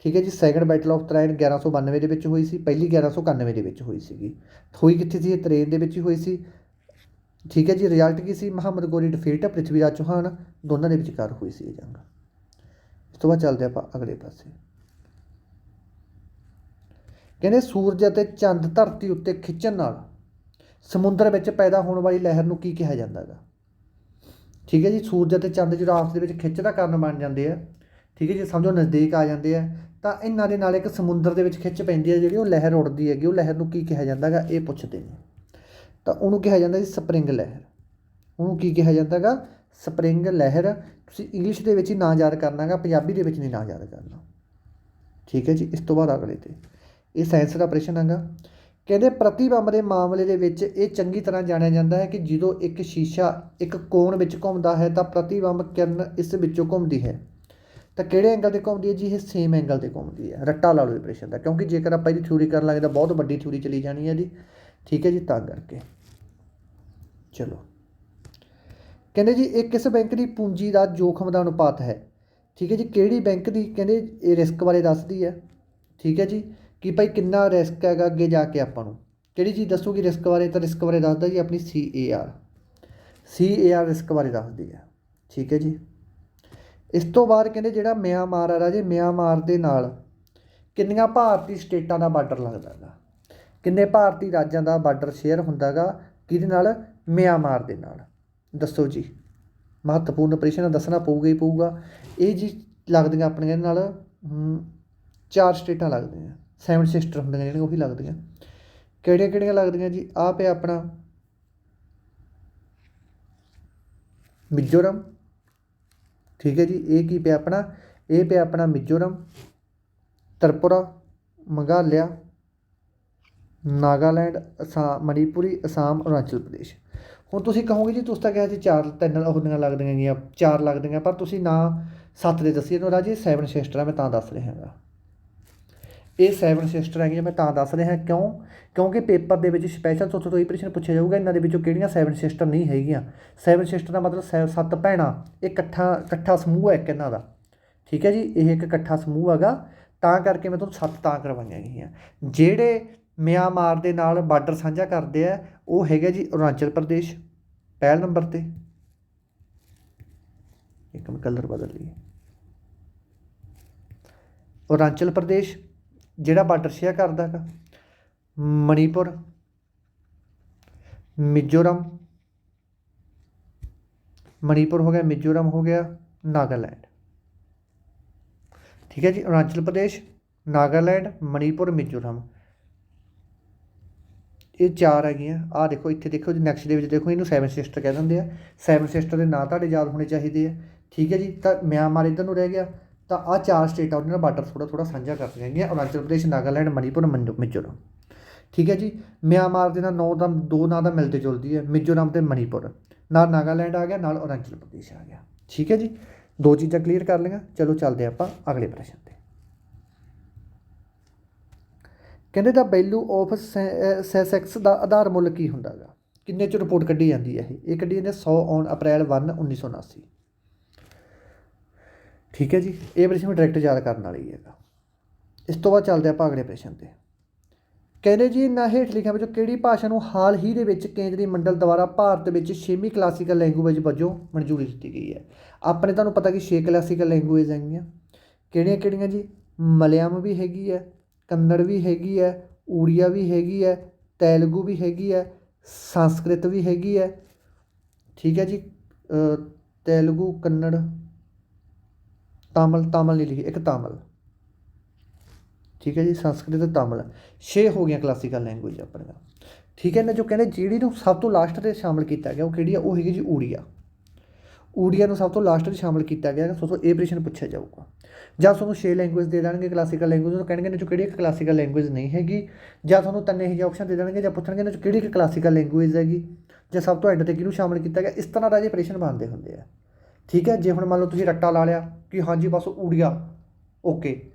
ਠੀਕ ਹੈ ਜੀ ਸੈਕੰਡ ਬੈਟਲ ਆਫ ਤਰਾਇਨ 1192 ਦੇ ਵਿੱਚ ਹੋਈ ਸੀ। ਪਹਿਲੀ 1191 ਦੇ ਵਿੱਚ ਹੋਈ ਸੀਗੀ। ਹੋਈ ਕਿੱਥੇ ਸੀ? ਇਹ ਤਰੇਨ ਦੇ ਵਿੱਚ ਹੀ ਹੋਈ ਸੀ। ਠੀਕ ਹੈ ਜੀ ਰਿਜ਼ਲਟ ਕੀ ਸੀ? ਮੁਹੰਮਦ ਗੋਰੀ ਡਿਫੀਟ ਪ੍ਰਿਥਵੀ ਰਾਜ ਚੌਹਾਨ। ਦੋਨਾਂ ਦੇ ਵਿਚਕਾਰ ਹੋਈ ਸੀ ਇਹ ਜੰਗ। ਇਸ ਤੋਂ ਬਾਅਦ ਚੱਲਦੇ ਆਪਾਂ ਅਗਲੇ ਪਾਸੇ। ਕਹਿੰਦੇ ਸੂਰਜ ਅਤੇ ਚੰਦ ਧਰਤੀ ਉੱਤੇ ਖਿੱਚਣ ਨਾਲ ਸਮੁੰਦਰ ਵਿੱਚ ਪੈਦਾ ਹੋਣ ਵਾਲੀ ਲਹਿਰ ਨੂੰ ਕੀ ਕਿਹਾ ਜਾਂਦਾ ਹੈਗਾ? ਠੀਕ ਹੈ ਜੀ, ਸੂਰਜ ਅਤੇ ਚੰਦ ਜਦੋਂ ਆਪਸ ਦੇ ਵਿੱਚ ਖਿੱਚ ਦਾ ਕਾਰਨ ਬਣ ਜਾਂਦੇ ਆ। ਠੀਕ ਹੈ ਜੀ, ਸਮਝੋ ਨਜ਼ਦੀਕ ਆ ਜਾਂਦੇ ਆ। ਤਾਂ ਇਹਨਾਂ ਦੇ ਨਾਲ ਇੱਕ ਸਮੁੰਦਰ ਦੇ ਵਿੱਚ ਖਿੱਚ ਪੈਂਦੀ ਹੈ ਜਿਹੜੀ ਉਹ ਲਹਿਰ ਉੱਡਦੀ ਹੈਗੀ, ਉਹ ਲਹਿਰ ਨੂੰ ਕੀ ਕਿਹਾ ਜਾਂਦਾ ਹੈਗਾ? ਇਹ ਪੁੱਛਦੇ ਨੇ। ਤਾਂ ਉਹਨੂੰ ਕਿਹਾ ਜਾਂਦਾ ਜੀ ਸਪਰਿੰਗ ਲਹਿਰ। ਉਹਨੂੰ ਕੀ ਕਿਹਾ ਜਾਂਦਾ ਹੈਗਾ? ਸਪਰਿੰਗ ਲਹਿਰ। ਤੁਸੀਂ ਇੰਗਲਿਸ਼ ਦੇ ਵਿੱਚ ਹੀ ਨਾਂ ਯਾਦ ਕਰਨਾ ਹੈਗਾ, ਪੰਜਾਬੀ ਦੇ ਵਿੱਚ ਨਹੀਂ ਨਾਂ ਯਾਦ ਕਰਨਾ। ਠੀਕ ਹੈ ਜੀ, ਇਸ ਤੋਂ ਬਾਅਦ ਅਗਲੇ ਤੇ। ਇਹ ਸਾਇੰਸ ਦਾ ਆਪਰੇਸ਼ਨ ਹੈਗਾ। ਕਹਿੰਦੇ ਪ੍ਰਤੀਬੰਬ ਦੇ ਮਾਮਲੇ ਦੇ ਵਿੱਚ ਇਹ ਚੰਗੀ ਤਰ੍ਹਾਂ ਜਾਣਿਆ ਜਾਂਦਾ ਹੈ ਕਿ ਜਦੋਂ ਇੱਕ ਸ਼ੀਸ਼ਾ ਇੱਕ ਕੋਣ ਵਿੱਚ ਘੁੰਮਦਾ ਹੈ ਤਾਂ ਪ੍ਰਤੀਬੰਬ ਕਿਰਨ ਇਸ ਵਿੱਚੋਂ ਘੁੰਮਦੀ ਹੈ। ਤਾਂ ਕਿਹੜੇ ਐਂਗਲ ਤੇ ਘੁੰਮਦੀ ਹੈ ਜੀ? ਇਹ ਸੇਮ ਐਂਗਲ ਤੇ ਘੁੰਮਦੀ ਹੈ। ਰੱਟਾ ਲਾ ਲਓ ਆਪਰੇਸ਼ਨ ਦਾ, ਕਿਉਂਕਿ ਜੇਕਰ ਆਪਾਂ ਇਹਦੀ ਥਿਊਰੀ ਕਰਨ ਲੱਗੇ ਤਾਂ ਬਹੁਤ ਵੱਡੀ ਥਿਊਰੀ ਚਲੀ ਜਾਣੀ ਹੈ ਜੀ। ਠੀਕ ਹੈ ਜੀ, ਤਾਂ ਕਰਕੇ। ਚਲੋ। ਕਹਿੰਦੇ ਜੀ, ਇਹ ਕਿਸ ਬੈਂਕ ਦੀ ਪੂੰਜੀ ਦਾ ਜੋਖਮ ਦਾ ਅਨੁਪਾਤ ਹੈ? ਠੀਕ ਹੈ ਜੀ, ਕਿਹੜੀ ਬੈਂਕ ਦੀ? ਕਹਿੰਦੇ ਇਹ ਰਿਸਕ ਬਾਰੇ ਦੱਸਦੀ ਹੈ। ਠੀਕ ਹੈ ਜੀ। ਕਿ ਭਾਈ ਕਿੰਨਾ ਰਿਸਕ ਹੈਗਾ ਅੱਗੇ ਜਾ ਕੇ ਆਪਾਂ ਨੂੰ? ਕਿਹੜੀ ਚੀਜ਼ ਦੱਸੂਗੀ ਰਿਸਕ ਬਾਰੇ? ਤਾਂ ਰਿਸਕ ਬਾਰੇ ਦੱਸਦਾ ਜੀ ਆਪਣੀ C A R C A R risk ਬਾਰੇ ਦੱਸਦੀ ਹੈ। ਠੀਕ ਹੈ ਜੀ। ਇਸ ਤੋਂ ਬਾਅਦ ਕਹਿੰਦੇ ਜਿਹੜਾ ਮਿਆਂਮਾਰ ਆ ਰਾਜੇ, ਮਿਆਂਮਾਰ ਦੇ ਨਾਲ ਕਿੰਨੀਆਂ ਭਾਰਤੀ ਸਟੇਟਾਂ ਦਾ ਬਾਰਡਰ ਲੱਗਦਾ ਹੈਗਾ। ਕਿੰਨੇ ਭਾਰਤੀ ਰਾਜਾਂ ਦਾ ਬਾਰਡਰ ਸ਼ੇਅਰ ਹੁੰਦਾ ਹੈਗਾ, ਕਿਹਦੇ ਨਾਲ? ਮਿਆਂਮਾਰ ਦੇ ਨਾਲ। ਦੱਸੋ ਜੀ। ਮਹੱਤਵਪੂਰਨ ਆਪਰੇਸ਼ਨ ਦੱਸਣਾ ਪਊਗਾ ਹੀ ਪਊਗਾ। ਇਹ ਜੀ ਲੱਗਦੀਆਂ ਆਪਣੀਆਂ ਨਾਲ ਚਾਰ ਸਟੇਟਾਂ ਲੱਗਦੀਆਂ। ਸੈਵਨ ਸਿਸਟਰ ਹੁੰਦੀਆਂ ਜਿਹੜੀਆਂ ਉਹੀ ਲੱਗਦੀਆਂ। ਕਿਹੜੀਆਂ ਕਿਹੜੀਆਂ ਲੱਗਦੀਆਂ ਜੀ? ਆਹ ਪਿਆ ਆਪਣਾ। ਮਿਜ਼ੋਰਮ। ਠੀਕ ਹੈ ਜੀ, ਇਹ ਕੀ ਪਿਆ ਆਪਣਾ? ਇਹ ਪਿਆ ਆਪਣਾ ਮਿਜ਼ੋਰਮ, ਤ੍ਰਿਪੁਰਾ ਮੇਘਾਲਿਆ ਨਾਗਾਲੈਂਡ, ਅਸਾਮ, ਮਨੀਪੁਰੀ, ਅਸਾਮ, ਅਰੁਣਾਚਲ ਪ੍ਰਦੇਸ਼। ਹੁਣ ਤੁਸੀਂ ਕਹੋਗੇ ਜੀ, ਤੁਸੀਂ ਤਾਂ ਕਿਹਾ ਸੀ ਚਾਰ, ਤਿੰਨ ਉਹਦੀਆਂ ਲੱਗਦੀਆਂ ਗੀਆਂ ਚਾਰ ਲੱਗਦੀਆਂ, ਪਰ ਤੁਸੀਂ ਨਾ ਸੱਤ ਦੇ ਦੱਸੀ ਇਹਨੂੰ ਰਾਜੇ ਸੈਵਨ ਸਿਸਟਰ ਆ, ਮੈਂ ਤਾਂ ਦੱਸ ਰਿਹਾ ਹੈਗਾ। ਇਹ ਸੈਵਨ ਸਿਸਟਰ ਹੈਗੀਆਂ, ਮੈਂ ਤਾਂ ਦੱਸ ਰਿਹਾ ਕਿਉਂ? ਕਿਉਂਕਿ ਪੇਪਰ ਦੇ ਵਿੱਚ ਸਪੈਸ਼ਲ ਤੋਂ ਤੋਂ ਇਹ ਪ੍ਰਸ਼ਨ ਪੁੱਛਿਆ ਜਾਊਗਾ, ਇਹਨਾਂ ਦੇ ਵਿੱਚੋਂ ਕਿਹੜੀਆਂ ਸੈਵਨ ਸਿਸਟਰ ਨਹੀਂ ਹੈਗੀਆਂ? ਸੈਵਨ ਸਿਸਟਰ ਦਾ ਮਤਲਬ ਸੈ- ਸੱਤ ਭੈਣਾਂ, ਇਹ ਇਕੱਠਾ ਇਕੱਠਾ ਸਮੂਹ ਹੈ ਇੱਕ ਇਹਨਾਂ ਦਾ। ਠੀਕ ਹੈ ਜੀ? ਇਹ ਇੱਕ ਇਕੱਠਾ ਸਮੂਹ ਹੈਗਾ, ਤਾਂ ਕਰਕੇ ਮੈਂ ਤੁਹਾਨੂੰ ਸੱਤ ਤਾਂ ਕਰਵਾਈਆਂ ਗਈਆਂ। ਜਿਹੜੇ ਮਿਆਂਮਾਰ ਦੇ ਨਾਲ ਬਾਰਡਰ ਸਾਂਝਾ ਕਰਦੇ ਆ, ਉਹ ਹੈਗਾ ਜੀ ਅਰੁਣਾਚਲ ਪ੍ਰਦੇਸ਼, ਪਹਿਲ ਨੰਬਰ ਤੇ। ਇੱਕ ਮੈਂ ਕਲਰ ਬਦਲ ਲਈਏ। ਅਰੁਣਾਚਲ ਪ੍ਰਦੇਸ਼ ਜਿਹੜਾ ਬਾਰਡਰ ਸ਼ੇਅਰ ਕਰਦਾ ਹੈਗਾ ਮਣੀਪੁਰ ਮਿਜ਼ੋਰਮ ਮਣੀਪੁਰ ਹੋ ਗਿਆ, ਮਿਜ਼ੋਰਮ ਹੋ ਗਿਆ, ਨਾਗਾਲੈਂਡ। ਠੀਕ ਹੈ ਜੀ, ਅਰੁਣਾਚਲ ਪ੍ਰਦੇਸ਼, ਨਾਗਾਲੈਂਡ ਮਣੀਪੁਰ ਮਿਜ਼ੋਰਮ। ਇਹ ਚਾਰ ਹੈਗੀਆਂ। ਆਹ ਦੇਖੋ, ਇੱਥੇ ਦੇਖੋ ਜੀ ਨੈਕਸਟ ਦੇ ਵਿੱਚ ਦੇਖੋ, ਇਹਨੂੰ ਸੈਵਨ ਸਿਸਟਰ ਕਹਿ ਦਿੰਦੇ ਆ। ਸੈਵਨ ਸਿਸਟਰ ਦੇ ਨਾਂ ਤੁਹਾਡੇ ਯਾਦ ਹੋਣੇ ਚਾਹੀਦੇ ਆ। ਠੀਕ ਹੈ ਜੀ, ਤਾਂ ਮਿਆਂਮਾਰ ਇੱਧਰ ਨੂੰ ਰਹਿ ਗਿਆ। ਤਾਂ ਆਹ ਚਾਰ ਸਟੇਟਾਂ ਉਹਨਾਂ ਨਾਲ ਬਾਰਡਰ ਥੋੜਾ ਥੋੜਾ ਸਾਂਝਾ ਕਰਦੀਆਂ ਹੈਗੀਆਂ ਅਰੁਣਾਚਲ ਪ੍ਰਦੇਸ਼, ਨਾਗਾਲੈਂਡ, ਮਨੀਪੁਰ, ਮੰਡੋ- ਮਿਜ਼ੋਰਮ। ਠੀਕ ਹੈ ਜੀ? ਮਿਆਂਮਾਰ ਦੇ ਨਾਲ ਨੌ ਦਾ ਦੋ ਨਾਂ ਦਾ ਮਿਲਦੇ ਜੁਲਦੀ ਹੈ ਮਿਜ਼ੋਰਮ ਤੇ ਮਨੀਪੁਰ। ਨਾਲ ਨਾਗਾਲੈਂਡ ਆ ਗਿਆ, ਨਾਲ ਅਰੁਣਾਚਲ ਪ੍ਰਦੇਸ਼ ਆ ਗਿਆ। ਠੀਕ ਹੈ ਜੀ? ਦੋ ਚੀਜ਼ਾਂ ਕਲੀਅਰ ਕਰ ਲਈਆਂ। ਚਲੋ ਚੱਲਦੇ ਆਪਾਂ ਅਗਲੇ ਪ੍ਰਸ਼ਨ ਤੇ। ਕਹਿੰਦੇ ਦਾ ਵੈਲਿਊ ਆਫ ਸੈਸੈਕਸ ਦਾ ਆਧਾਰ ਮੁੱਲ ਕੀ ਹੁੰਦਾਗਾ? ਕਿੰਨੇ ਚ ਰਿਪੋਰਟ ਕੱਢੀ ਜਾਂਦੀ ਹੈ ਇਹ? ਇਹ ਕੱਢੀ ਜਾਂਦੀ ਹੈ 100 ਔਨ ਅਪ੍ਰੈਲ 1 1979 ਠੀਕ ਹੈ ਜੀ, ਇਹ ਪ੍ਰਸ਼ਨ ਡਾਇਰੈਕਟ ਯਾਦ ਕਰਨ ਵਾਲੀ ਹੈਗਾ। ਇਸ ਤੋਂ ਬਾਅਦ ਚੱਲਦੇ ਆਪਾਂ ਅਗਲੇ ਪ੍ਰਸ਼ਨ ਤੇ। ਕਹਿੰਦੇ ਜੀ ਨਾ ਹੇਠ ਲਿਖਿਆ ਵਿੱਚੋਂ ਕਿਹੜੀ ਭਾਸ਼ਾ ਨੂੰ ਹਾਲ ਹੀ ਦੇ ਵਿੱਚ ਕੇਂਦਰੀ ਮੰਡਲ ਦੁਆਰਾ ਭਾਰਤ ਵਿੱਚ ਛੇਵੀਂ ਕਲਾਸੀਕਲ ਲੈਂਗੁਏਜ ਵਜੋਂ ਮਨਜ਼ੂਰੀ ਦਿੱਤੀ ਗਈ ਹੈ? ਆਪਣੇ ਤੁਹਾਨੂੰ ਪਤਾ ਕਿ ਛੇ ਕਲਾਸੀਕਲ ਲੈਂਗੁਏਜ ਹੈਗੀਆਂ। ਕਿਹੜੀਆਂ ਕਿਹੜੀਆਂ ਜੀ? ਮਲਿਆਲਮ ਵੀ ਹੈਗੀ ਹੈ, ਕੰਨੜ ਵੀ ਹੈਗੀ ਹੈ ਉੜੀਆ ਵੀ ਹੈਗੀ ਹੈ, ਤੇਲਗੂ ਵੀ ਹੈਗੀ ਹੈ, ਸੰਸਕ੍ਰਿਤ ਵੀ ਹੈਗੀ ਹੈ। ਠੀਕ ਹੈ ਜੀ ਤੇਲਗੂ, ਕੰਨੜ ਤਾਮਲ ਤਾਮਲ ਨਹੀਂ ਲਿਖੀ, ਇੱਕ ਤਾਮਿਲ। ਠੀਕ ਹੈ ਜੀ, ਸੰਸਕ੍ਰਿਤ ਤੇ ਤਾਮਿਲ। ਛੇ ਹੋ ਗਈਆਂ ਕਲਾਸੀਕਲ ਲੈਂਗੁਏਜ ਆਪਣੀਆਂ। ਠੀਕ ਹੈ ਨਾ ਜੋ ਕਹਿੰਦੇ ਜਿਹੜੀ ਨੂੰ ਸਭ ਤੋਂ ਲਾਸਟ ਤੇ ਸ਼ਾਮਲ ਕੀਤਾ ਗਿਆ, ਉਹ ਕਿਹੜੀ ਆ? ਉਹ ਹੈਗੀ ਜੀ ਊੜੀਆ। ਊੜੀਆ ਨੂੰ ਸਭ ਤੋਂ ਲਾਸਟ ਤੇ ਸ਼ਾਮਲ ਕੀਤਾ ਗਿਆ ਸੋ ਸੋ ਇਹ ਪ੍ਰਸ਼ਨ ਪੁੱਛਿਆ ਜਾਊਗਾ। ਜਾਂ ਤੁਹਾਨੂੰ ਛੇ ਲੈਂਗੁਏਜ ਦੇ ਦੇਣਗੇ ਕਲਾਸੀਕਲ ਲੈਂਗੁਏਜ ਨੂੰ, ਕਹਿਣਗੇ ਨਾ ਜੋ ਕਿਹੜੀ ਇੱਕ ਕਲਾਸੀਕਲ ਲੈਂਗੁਏਜ ਨਹੀਂ ਹੈਗੀ? ਜਾਂ ਤੁਹਾਨੂੰ ਤਿੰਨ ਇਹ ਜਿਹੇ ਆਪਸ਼ਨ ਦੇ ਦੇਣਗੇ, ਜਾਂ ਪੁੱਛਣਗੇ ਨਾ ਜੋ ਕਿਹੜੀ ਇੱਕ ਕਲਾਸੀਕਲ ਲੈਂਗੁਏਜ ਹੈਗੀ? ਜਾਂ ਸਭ ਤੋਂ ਐਂਡ ਤੇ ਕਿਹਨੂੰ ਸ਼ਾਮਲ ਕੀਤਾ ਗਿਆ? ਇਸ ਤਰ੍ਹਾਂ ਦਾ ਜੇ ਪ੍ਰਸ਼ਨ ਬਣਦੇ ਹੁੰਦੇ ਆ। ਠੀਕ ਹੈ, ਜੇ ਹੁਣ ਮੰਨ ਲਓ ਤੁਸੀਂ ਰੱਟਾ ਲਾ ਲਿਆ ਕਿ ਹਾਂਜੀ ਬਸ ਊੜੀਆ ਓਕੇ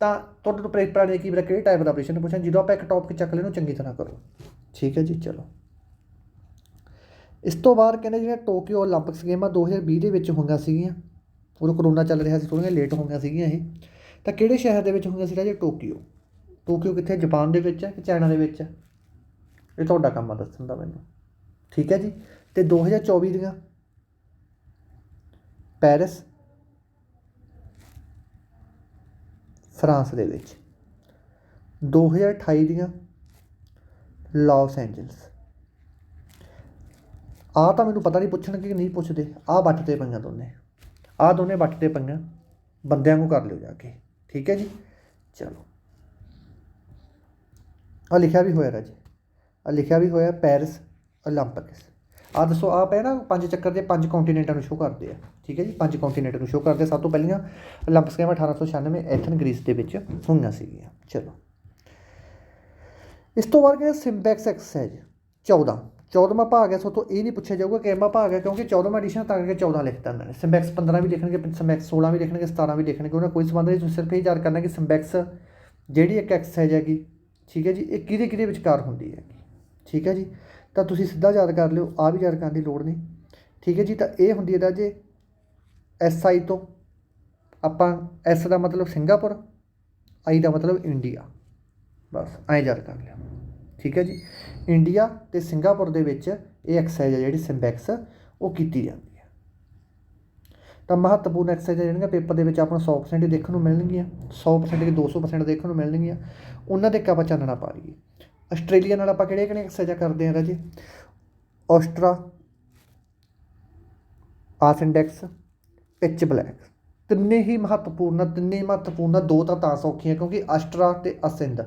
ਤਾਂ ਤੁਹਾਡੇ ਤੋਂ ਪ੍ਰੇਕ ਪ੍ਰਾਣੀ ਕੀ ਕਿਹੜੇ ਟਾਈਪ ਦਾ ਆਪਰੇਸ਼ਨ ਪੁੱਛਣ ਜਦੋਂ ਆਪਾਂ ਇੱਕ ਟੌਪਿਕ ਚੱਕ ਲੈਣੋ ਚੰਗੀ ਤਰ੍ਹਾਂ ਕਰੋ। ਠੀਕ ਹੈ ਜੀ, ਚਲੋ। ਇਸ ਤੋਂ ਬਾਅਦ ਕਹਿੰਦੇ ਜਿਹੜਾ ਟੋਕੀਓ 올림픽ਸ ਗੇਮਾਂ 2020 ਦੇ ਵਿੱਚ ਹੋਈਆਂ ਸੀਗੀਆਂ। ਉਦੋਂ ਕਰੋਨਾ ਚੱਲ ਰਿਹਾ ਸੀ, ਥੋੜ੍ਹੀਆਂ ਲੇਟ ਹੋਈਆਂ ਸੀਗੀਆਂ ਇਹ। ਤਾਂ ਕਿਹੜੇ ਸ਼ਹਿਰ ਦੇ ਵਿੱਚ ਹੋਈਆਂ ਸੀ ਰਾਜੇ ਟੋਕੀਓ ਟੋਕੀਓ ਕਿੱਥੇ? ਜਾਪਾਨ ਦੇ ਵਿੱਚ ਹੈ ਕਿ ਚਾਈਨਾ ਦੇ ਵਿੱਚ ਹੈ? ਇਹ ਤੁਹਾਡਾ ਕੰਮ ਆ ਦੱਸਣ ਦਾ ਮੈਨੂੰ। ਠੀਕ ਹੈ ਜੀ, ਤੇ 2024 ਦੀਆਂ ਪੈਰਿਸ, ਫਰਾਂਸ ਦੇ ਵਿੱਚ। 2028 ਦੀਆਂ ਲਾਸ ਐਂਜਲਸ ਆ ਤਾਂ ਮੈਨੂੰ ਪਤਾ ਨਹੀਂ ਪੁੱਛਣ ਕਿ ਨਹੀਂ ਪੁੱਛਦੇ। ਆ 'ਤੇ ਪਈਆਂ ਦੋਨੇ। ਆ ਦੋਨੇ ਵੱਟ 'ਤੇ ਪਈਆਂ। ਬੰਦਿਆਂ ਨੂੰ ਕਰ ਲਿਓ ਜਾ ਕੇ। ਠੀਕ ਹੈ ਜੀ? ਚਲੋ। ਆ ਲਿਖਿਆ ਵੀ ਹੋਇਆ ਰਾਜੇ। ਆ ਲਿਖਿਆ ਵੀ ਹੋਇਆ ਪੈਰਿਸ 올림픽ਸ ਆ ਦੱਸੋ, ਆਪ ਹੈ ਨਾ ਪੰਜ ਚੱਕਰ ਦੇ ਪੰਜ ਕੰਟੀਨੈਂਟਾਂ ਨੂੰ ਸ਼ੋਅ ਕਰਦੇ ਆ। ਠੀਕ ਹੈ ਜੀ? ਪੰਜ ਕੰਟੀਨੈਂਟ ਨੂੰ ਸ਼ੋਅ ਕਰਦੇ ਸਭ ਤੋਂ ਪਹਿਲੀਆਂ 올림픽ਸ ਗੇਮ 1896 ਐਥਨ ਗ੍ਰੀਸ ਦੇ ਵਿੱਚ ਹੋਈਆਂ ਸੀਗੀਆਂ। ਚਲੋ। ਇਸ ਤੋਂ ਬਾਅਦ ਕਹਿੰਦੇ ਸਿੰਪੈਕਸ ਐਕਸਰਸਾਈਜ਼ 14 14ਵਾਂ ਭਾਗ ਹੈ, ਸੋ ਤੋਂ ਇਹ ਨਹੀਂ ਪੁੱਛਿਆ ਜਾਊਗਾ ਕਿੰਨਾ ਭਾਗ ਹੈ, ਕਿਉਂਕਿ 14ਵਾਂ ਐਡੀਸ਼ਨ ਤਾਂ ਕਰਕੇ 14 ਲਿਖਤਾ ਉਹਨਾਂ ਨੇ। ਸਿੰਪੈਕਸ 15 ਵੀ ਲਿਖਣਗੇ ਸਿੰਪੈਕਸ 16 ਵੀ ਲਿਖਣਗੇ 17 ਵੀ ਲਿਖਣਗੇ ਉਹਨਾਂ ਕੋਈ ਸੰਬੰਧ ਨਹੀਂ, ਤੁਸੀਂ ਸਿਰਫ ਇਹ ਯਾਦ ਕਰਨਾ ਕਿ ਸਿੰਬੈਕਸ ਜਿਹੜੀ ਇੱਕ ਐਕਸਰਸਾਈਜ਼ ਹੈਗੀ, ਠੀਕ ਹੈ ਜੀ? ਇਹ ਕਿਹਦੇ ਕਿਹਦੇ ਵਿਚਕਾਰ ਹੁੰਦੀ ਹੈ ਠੀਕ ਹੈ ਜੀ? ਤਾਂ ਤੁਸੀਂ ਸਿੱਧਾ ਯਾਦ ਕਰ ਲਿਓ ਆ ਵੀ ਯਾਦ ਕਰਨ ਦੀ ਲੋੜ ਨਹੀਂ। ਠੀਕ ਹੈ ਜੀ, ਤਾਂ ਇਹ ਹੁੰਦੀ ਹੈ ਰਾਜੇ ਐਸ ਆਈ ਤੋਂ ਆਪਾਂ ਐਸ ਦਾ ਮਤਲਬ ਸਿੰਗਾਪੁਰ ਆਈ ਦਾ ਮਤਲਬ ਇੰਡੀਆ। ਬਸ, ਐਂ ਯਾਦ ਕਰ ਲਿਆ ਠੀਕ ਹੈ ਜੀ, ਇੰਡੀਆ ਤੇ ਸਿੰਗਾਪੁਰ ਦੇ ਵਿੱਚ ਇਹ ਐਕਸਰਸਾਈਜ਼ ਹੈ ਜਿਹੜੀ ਸਿੰਬੈਕਸ ਉਹ ਕੀਤੀ ਜਾਂਦੀ ਹੈ। ਤਾਂ ਮਹੱਤਵਪੂਰਨ ਐਕਸਰਸਾਈਜ਼ ਜਿਹੜੀਆਂ ਪੇਪਰ ਦੇ ਵਿੱਚ ਆਪਾਂ ਨੂੰ 100% ਦੇਖਣ ਨੂੰ ਮਿਲਣਗੀਆਂ 100% ਕਿ 200% ਦੇਖਣ ਨੂੰ ਮਿਲਣਗੀਆਂ, ਉਹਨਾਂ ਦੇ ਇੱਕ ਆਪਾਂ ਚਾਨਣਾ ਪਾ ਲਈਏ। ਆਸਟ੍ਰੇਲੀਆ ਨਾਲ ਆਪਾਂ ਕਿਹੜੀਆਂ ਕਿਹੜੀਆਂ ਐਕਸਰਸਾਈਜ਼ਾਂ ਕਰਦੇ ਹਾਂ ਰਾਜੇ? ਆਸਟਰਾ, ਆਸ ਇੰਡੈਕਸ ਪਿਚ ਬਲੈਕ। ਤਿੰਨੇ ਹੀ ਮਹੱਤਵਪੂਰਨ ਤਿੰਨੇ ਹੀ ਮਹੱਤਵਪੂਰਨ ਦੋ ਤਾਂ ਤਾਂ ਸੌਖੀਆਂ ਕਿਉਂਕਿ ਆਸਟਰਾ ਤੇ ਅਸਿੰਦ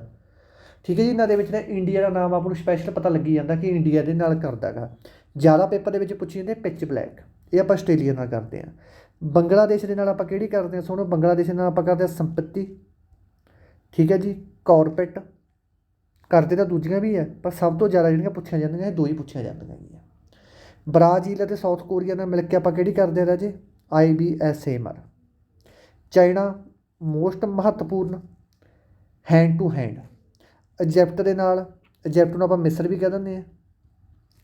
ਠੀਕ ਹੈ ਜੀ, ਇਹਨਾਂ ਦੇ ਵਿੱਚ ਨਾ ਇੰਡੀਆ ਦਾ ਨਾਮ ਆਪਾਂ ਨੂੰ ਸਪੈਸ਼ਲ ਪਤਾ ਲੱਗੀ ਜਾਂਦਾ ਕਿ ਇੰਡੀਆ ਦੇ ਨਾਲ ਕਰਦਾ ਗਾ। ਜ਼ਿਆਦਾ ਪੇਪਰ ਦੇ ਵਿੱਚ ਪੁੱਛੀ ਜਾਂਦੇ ਪਿਚ ਬਲੈਕ। ਇਹ ਆਪਾਂ ਆਸਟ੍ਰੇਲੀਆ ਨਾਲ ਕਰਦੇ ਹਾਂ। ਬੰਗਲਾਦੇਸ਼ ਦੇ ਨਾਲ ਆਪਾਂ ਕਿਹੜੀ ਕਰਦੇ ਹਾਂ? ਸੁਣੋ ਬੰਗਲਾਦੇਸ਼ ਨਾਲ ਆਪਾਂ ਕਰਦੇ ਹਾਂ ਸੰਪਤੀ। ਠੀਕ ਹੈ ਜੀ ਕਾਰਪੇਟ ਕਰਦੇ ਤਾਂ ਦੂਜੀਆਂ ਵੀ ਹੈ ਪਰ ਸਭ ਤੋਂ ਜ਼ਿਆਦਾ ਜਿਹੜੀਆਂ ਪੁੱਛੀਆਂ ਜਾਂਦੀਆਂ, ਇਹ ਦੋ ਹੀ ਪੁੱਛੀਆਂ ਜਾਂਦੀਆਂ ਹੈਗੀਆਂ। ਬ੍ਰਾਜ਼ੀਲ ਅਤੇ ਸਾਊਥ ਕੋਰੀਆ ਨਾਲ ਮਿਲ ਕੇ ਆਪਾਂ ਕਿਹੜੀ ਕਰਦੇ ਹਾਂ ਰਾਜੇ? ਆਈ ਬੀ ਐਸ ਏ ਮਰ ਚਾਈਨਾ ਮੋਸਟ ਮਹੱਤਵਪੂਰਨ ਹੈਂਡ ਟੂ ਹੈਂਡ ਇਜਿਪਟ ਦੇ ਨਾਲ, ਇਜਿਪਟ ਨੂੰ ਆਪਾਂ ਮਿਸਰ ਵੀ ਕਹਿ ਦਿੰਦੇ ਆ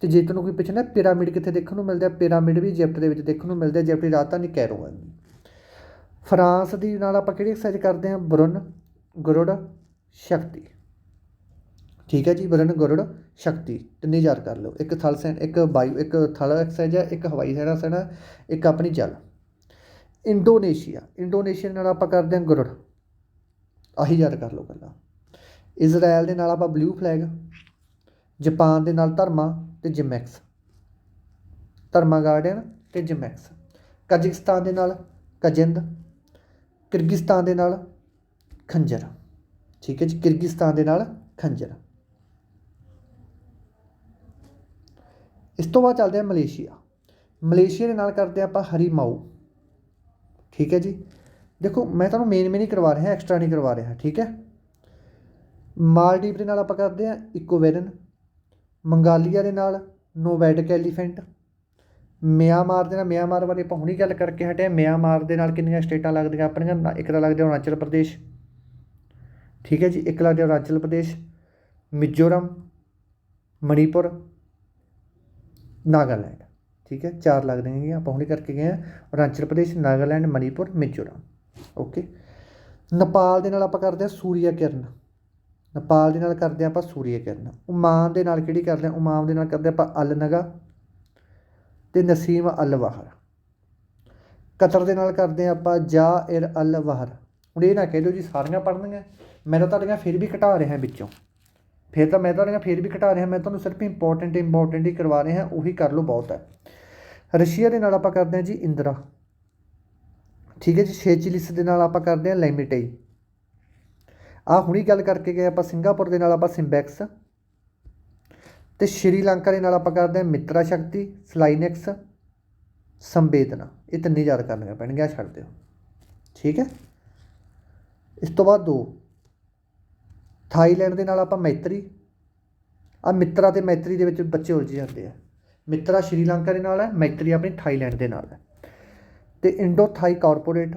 ਤੇ ਜੇ ਤੁਹਾਨੂੰ ਕੋਈ ਪੁੱਛਣਾ, ਪਿਰਾਮਿਡ ਕਿੱਥੇ ਦੇਖਣ ਨੂੰ ਮਿਲਦਾ, ਪਿਰਾਮਿਡ ਵੀ ਇਜਿਪਟ ਦੇ ਵਿੱਚ ਦੇਖਣ ਨੂੰ ਮਿਲਦਾ, ਇਜਿਪਟ ਦੀ ਰਾਜਧਾਨੀ ਕੈਰੋ ਹੈ ਫਰਾਂਸ ਦੀ ਨਾਲ ਆਪਾਂ ਕਿਹੜੀ ਐਕਸਰਸਾਈਜ਼ ਕਰਦੇ ਹਾਂ? ਬਰੁਨ, ਗਰੁੜ, ਸ਼ਕਤੀ। ਠੀਕ ਹੈ ਜੀ ਵਰਣ ਗਰੁੜ ਸ਼ਕਤੀ, ਤਿੰਨੇ ਯਾਦ ਕਰ ਲਓ। ਇੱਕ ਥਲ ਸੈਨ ਇੱਕ ਵਾਯੂ, ਇੱਕ ਥਲ ਐਕਸੈਜ ਹੈ, ਇੱਕ ਹਵਾਈ ਸੈਨਾ ਸੈਨਾ, ਇੱਕ ਆਪਣੀ ਜਲ। ਇੰਡੋਨੇਸ਼ੀਆ ਇੰਡੋਨੇਸ਼ੀਆ ਨਾਲ ਆਪਾਂ ਕਰਦੇ ਹਾਂ ਗਰੁੜ। ਆਹੀ ਯਾਦ ਕਰ ਲਓ ਪਹਿਲਾਂ। ਇਜ਼ਰਾਈਲ ਦੇ ਨਾਲ ਆਪਾਂ ਬਲੂ ਫਲੈਗ ਜਾਪਾਨ ਦੇ ਨਾਲ ਧਰਮਾ ਤੇ ਜਿਮੈਕਸ ਧਰਮਾ ਗਾਰਡਨ ਤੇ ਜਿਮੈਕਸ ਕਜ਼ਕਿਸਤਾਨ ਦੇ ਨਾਲ ਕਜਿੰਦ, ਕਿਰਗਿਸਤਾਨ ਦੇ ਨਾਲ ਖੰਜਰ। ਠੀਕ ਹੈ ਜੀ, ਕਿਰਗਿਸਤਾਨ ਦੇ ਨਾਲ ਖੰਜਰ। ਇਸ ਤੋਂ ਬਾਅਦ ਚੱਲਦੇ ਆ ਮਲੇਸ਼ੀਆ। ਮਲੇਸ਼ੀਆ ਦੇ ਨਾਲ ਕਰਦੇ ਆ ਆਪਾਂ ਹਰੀਮਾਊ ਠੀਕ ਹੈ ਜੀ? ਦੇਖੋ, ਮੈਂ ਤੁਹਾਨੂੰ ਮੇਨ ਮੇਨ ਹੀ ਕਰਵਾ ਰਿਹਾ ਐਕਸਟਰਾ ਨਹੀਂ ਕਰਵਾ ਰਿਹਾ, ਠੀਕ ਹੈ? ਮਾਲਦੀਵ ਦੇ ਨਾਲ ਆਪਾਂ ਕਰਦੇ ਆ ਇਕੋਵੇਰਨ। ਮੰਗਾਲੀਆ ਦੇ ਨਾਲ ਨੋਵੈਡਕ ਐਲੀਫੈਂਟ। ਮਿਆਂਮਾਰ ਦੇ ਨਾਲ, ਮਿਆਂਮਾਰ ਬਾਰੇ ਆਪਾਂ ਹੁਣੀ ਗੱਲ ਕਰਕੇ ਹਟੇ ਹਾਂ। ਮਿਆਂਮਾਰ ਦੇ ਨਾਲ ਕਿੰਨੀਆਂ ਸਟੇਟਾਂ ਲੱਗਦੀਆਂ ਆਪਣੀਆਂ? ਨਾ- ਇੱਕ ਤਾਂ ਲੱਗਦਾ ਅਰੁਣਾਚਲ ਪ੍ਰਦੇਸ਼। ਠੀਕ ਹੈ ਜੀ? ਇੱਕ ਲੱਗਦਾ ਅਰੁਣਾਚਲ ਪ੍ਰਦੇਸ਼, ਮਿਜ਼ੋਰਮ, ਮਣੀਪੁਰ। ਨਾਗਾਲੈਂਡ, ਠੀਕ ਹੈ, ਚਾਰ ਲੱਗਦੇ ਹੈਗੇ ਆਪਾਂ ਹੁਣੇ ਕਰਕੇ ਗਏ ਹਾਂ, ਅਰੁਣਾਚਲ ਪ੍ਰਦੇਸ਼, ਨਾਗਾਲੈਂਡ, ਮਨੀਪੁਰ, ਮਿਜ਼ੋਰਮ, ਓਕੇ। ਨੇਪਾਲ ਦੇ ਨਾਲ ਆਪਾਂ ਕਰਦੇ ਹਾਂ ਸੂਰਿਆ ਕਿਰਨ। ਨੇਪਾਲ ਦੇ ਨਾਲ ਕਰਦੇ ਹਾਂ ਆਪਾਂ ਸੂਰਿਆ ਕਿਰਨ। ਓਮਾਨ ਦੇ ਨਾਲ ਕਿਹੜੀ ਕਰਦੇ ਹਾਂ? ਓਮਾਨ ਦੇ ਨਾਲ ਕਰਦੇ ਆਪਾਂ ਅਲ ਨਗਾ ਤੇ ਨਸੀਮ ਅਲ ਵਾਹਰ ਕਤਰ ਦੇ ਨਾਲ ਕਰਦੇ ਹਾਂ ਆਪਾਂ ਜਾ ਇਰ ਅਲ ਵਾਹਰ ਹੁਣ ਇਹ ਨਾ ਕਹਿ ਦਿਓ ਜੀ, ਸਾਰੀਆਂ ਪੜ੍ਹਨੀਆਂ। ਮੈਂ ਤਾਂ ਤੁਹਾਡੀਆਂ ਫਿਰ ਵੀ ਘਟਾ ਰਿਹਾ ਵਿੱਚੋਂ। ਫਿਰ ਤਾਂ ਮੈਂ ਤੁਹਾਡੀਆਂ ਫਿਰ ਵੀ ਘਟਾ ਰਿਹਾ, ਮੈਂ ਤੁਹਾਨੂੰ ਸਿਰਫ ਇੰਪੋਰਟੈਂਟ ਇੰਪੋਰਟੈਂਟ ਹੀ ਕਰਵਾ ਰਿਹਾ, ਉਹੀ ਕਰ ਲਓ ਬਹੁਤ ਹੈ। ਰਸ਼ੀਆ ਦੇ ਨਾਲ ਆਪਾਂ ਕਰਦੇ ਹਾਂ ਜੀ ਇੰਦਰਾ। ਠੀਕ ਹੈ ਜੀ ਸ਼ੇਚਿਲਿਸ ਦੇ ਨਾਲ ਆਪਾਂ ਕਰਦੇ ਹਾਂ ਲੈਮਿਟਈ ਆ ਹੁਣੀ ਗੱਲ ਕਰਕੇ ਗਏ ਆਪਾਂ ਸਿੰਗਾਪੁਰ ਦੇ ਨਾਲ ਆਪਾਂ ਸਿੰਬੈਕਸ। ਤੇ ਸ਼੍ਰੀਲੰਕਾ ਦੇ ਨਾਲ ਆਪਾਂ ਕਰਦੇ ਹਾਂ ਮਿੱਤਰਾ ਸ਼ਕਤੀ, ਸਲਾਈਨੈਕਸ, ਸੰਵੇਦਨਾ। ਇਹ ਤਿੰਨੇ ਯਾਦ ਕਰਨੀਆਂ ਪੈਣਗੀਆਂ ਛੱਡ ਦਿਓ। ਠੀਕ ਹੈ? ਇਸ ਤੋਂ ਬਾਅਦ ਦੋ। ਥਾਈਲੈਂਡ ਦੇ ਨਾਲ ਆਪਾਂ ਮੈਤਰੀ ਆ ਮਿੱਤਰਾ ਤੇ ਮੈਤਰੀ ਦੇ ਵਿੱਚ ਬੱਚੇ ਉਲਝ ਜਾਂਦੇ ਆ। ਮਿੱਤਰਾ ਸ਼੍ਰੀਲੰਕਾ ਦੇ ਨਾਲ ਹੈ, ਮੈਤਰੀ ਆਪਣੀ ਥਾਈਲੈਂਡ ਦੇ ਨਾਲ ਹੈ। ਤੇ ਇੰਡੋ ਥਾਈ ਕਾਰਪੋਰੇਟ,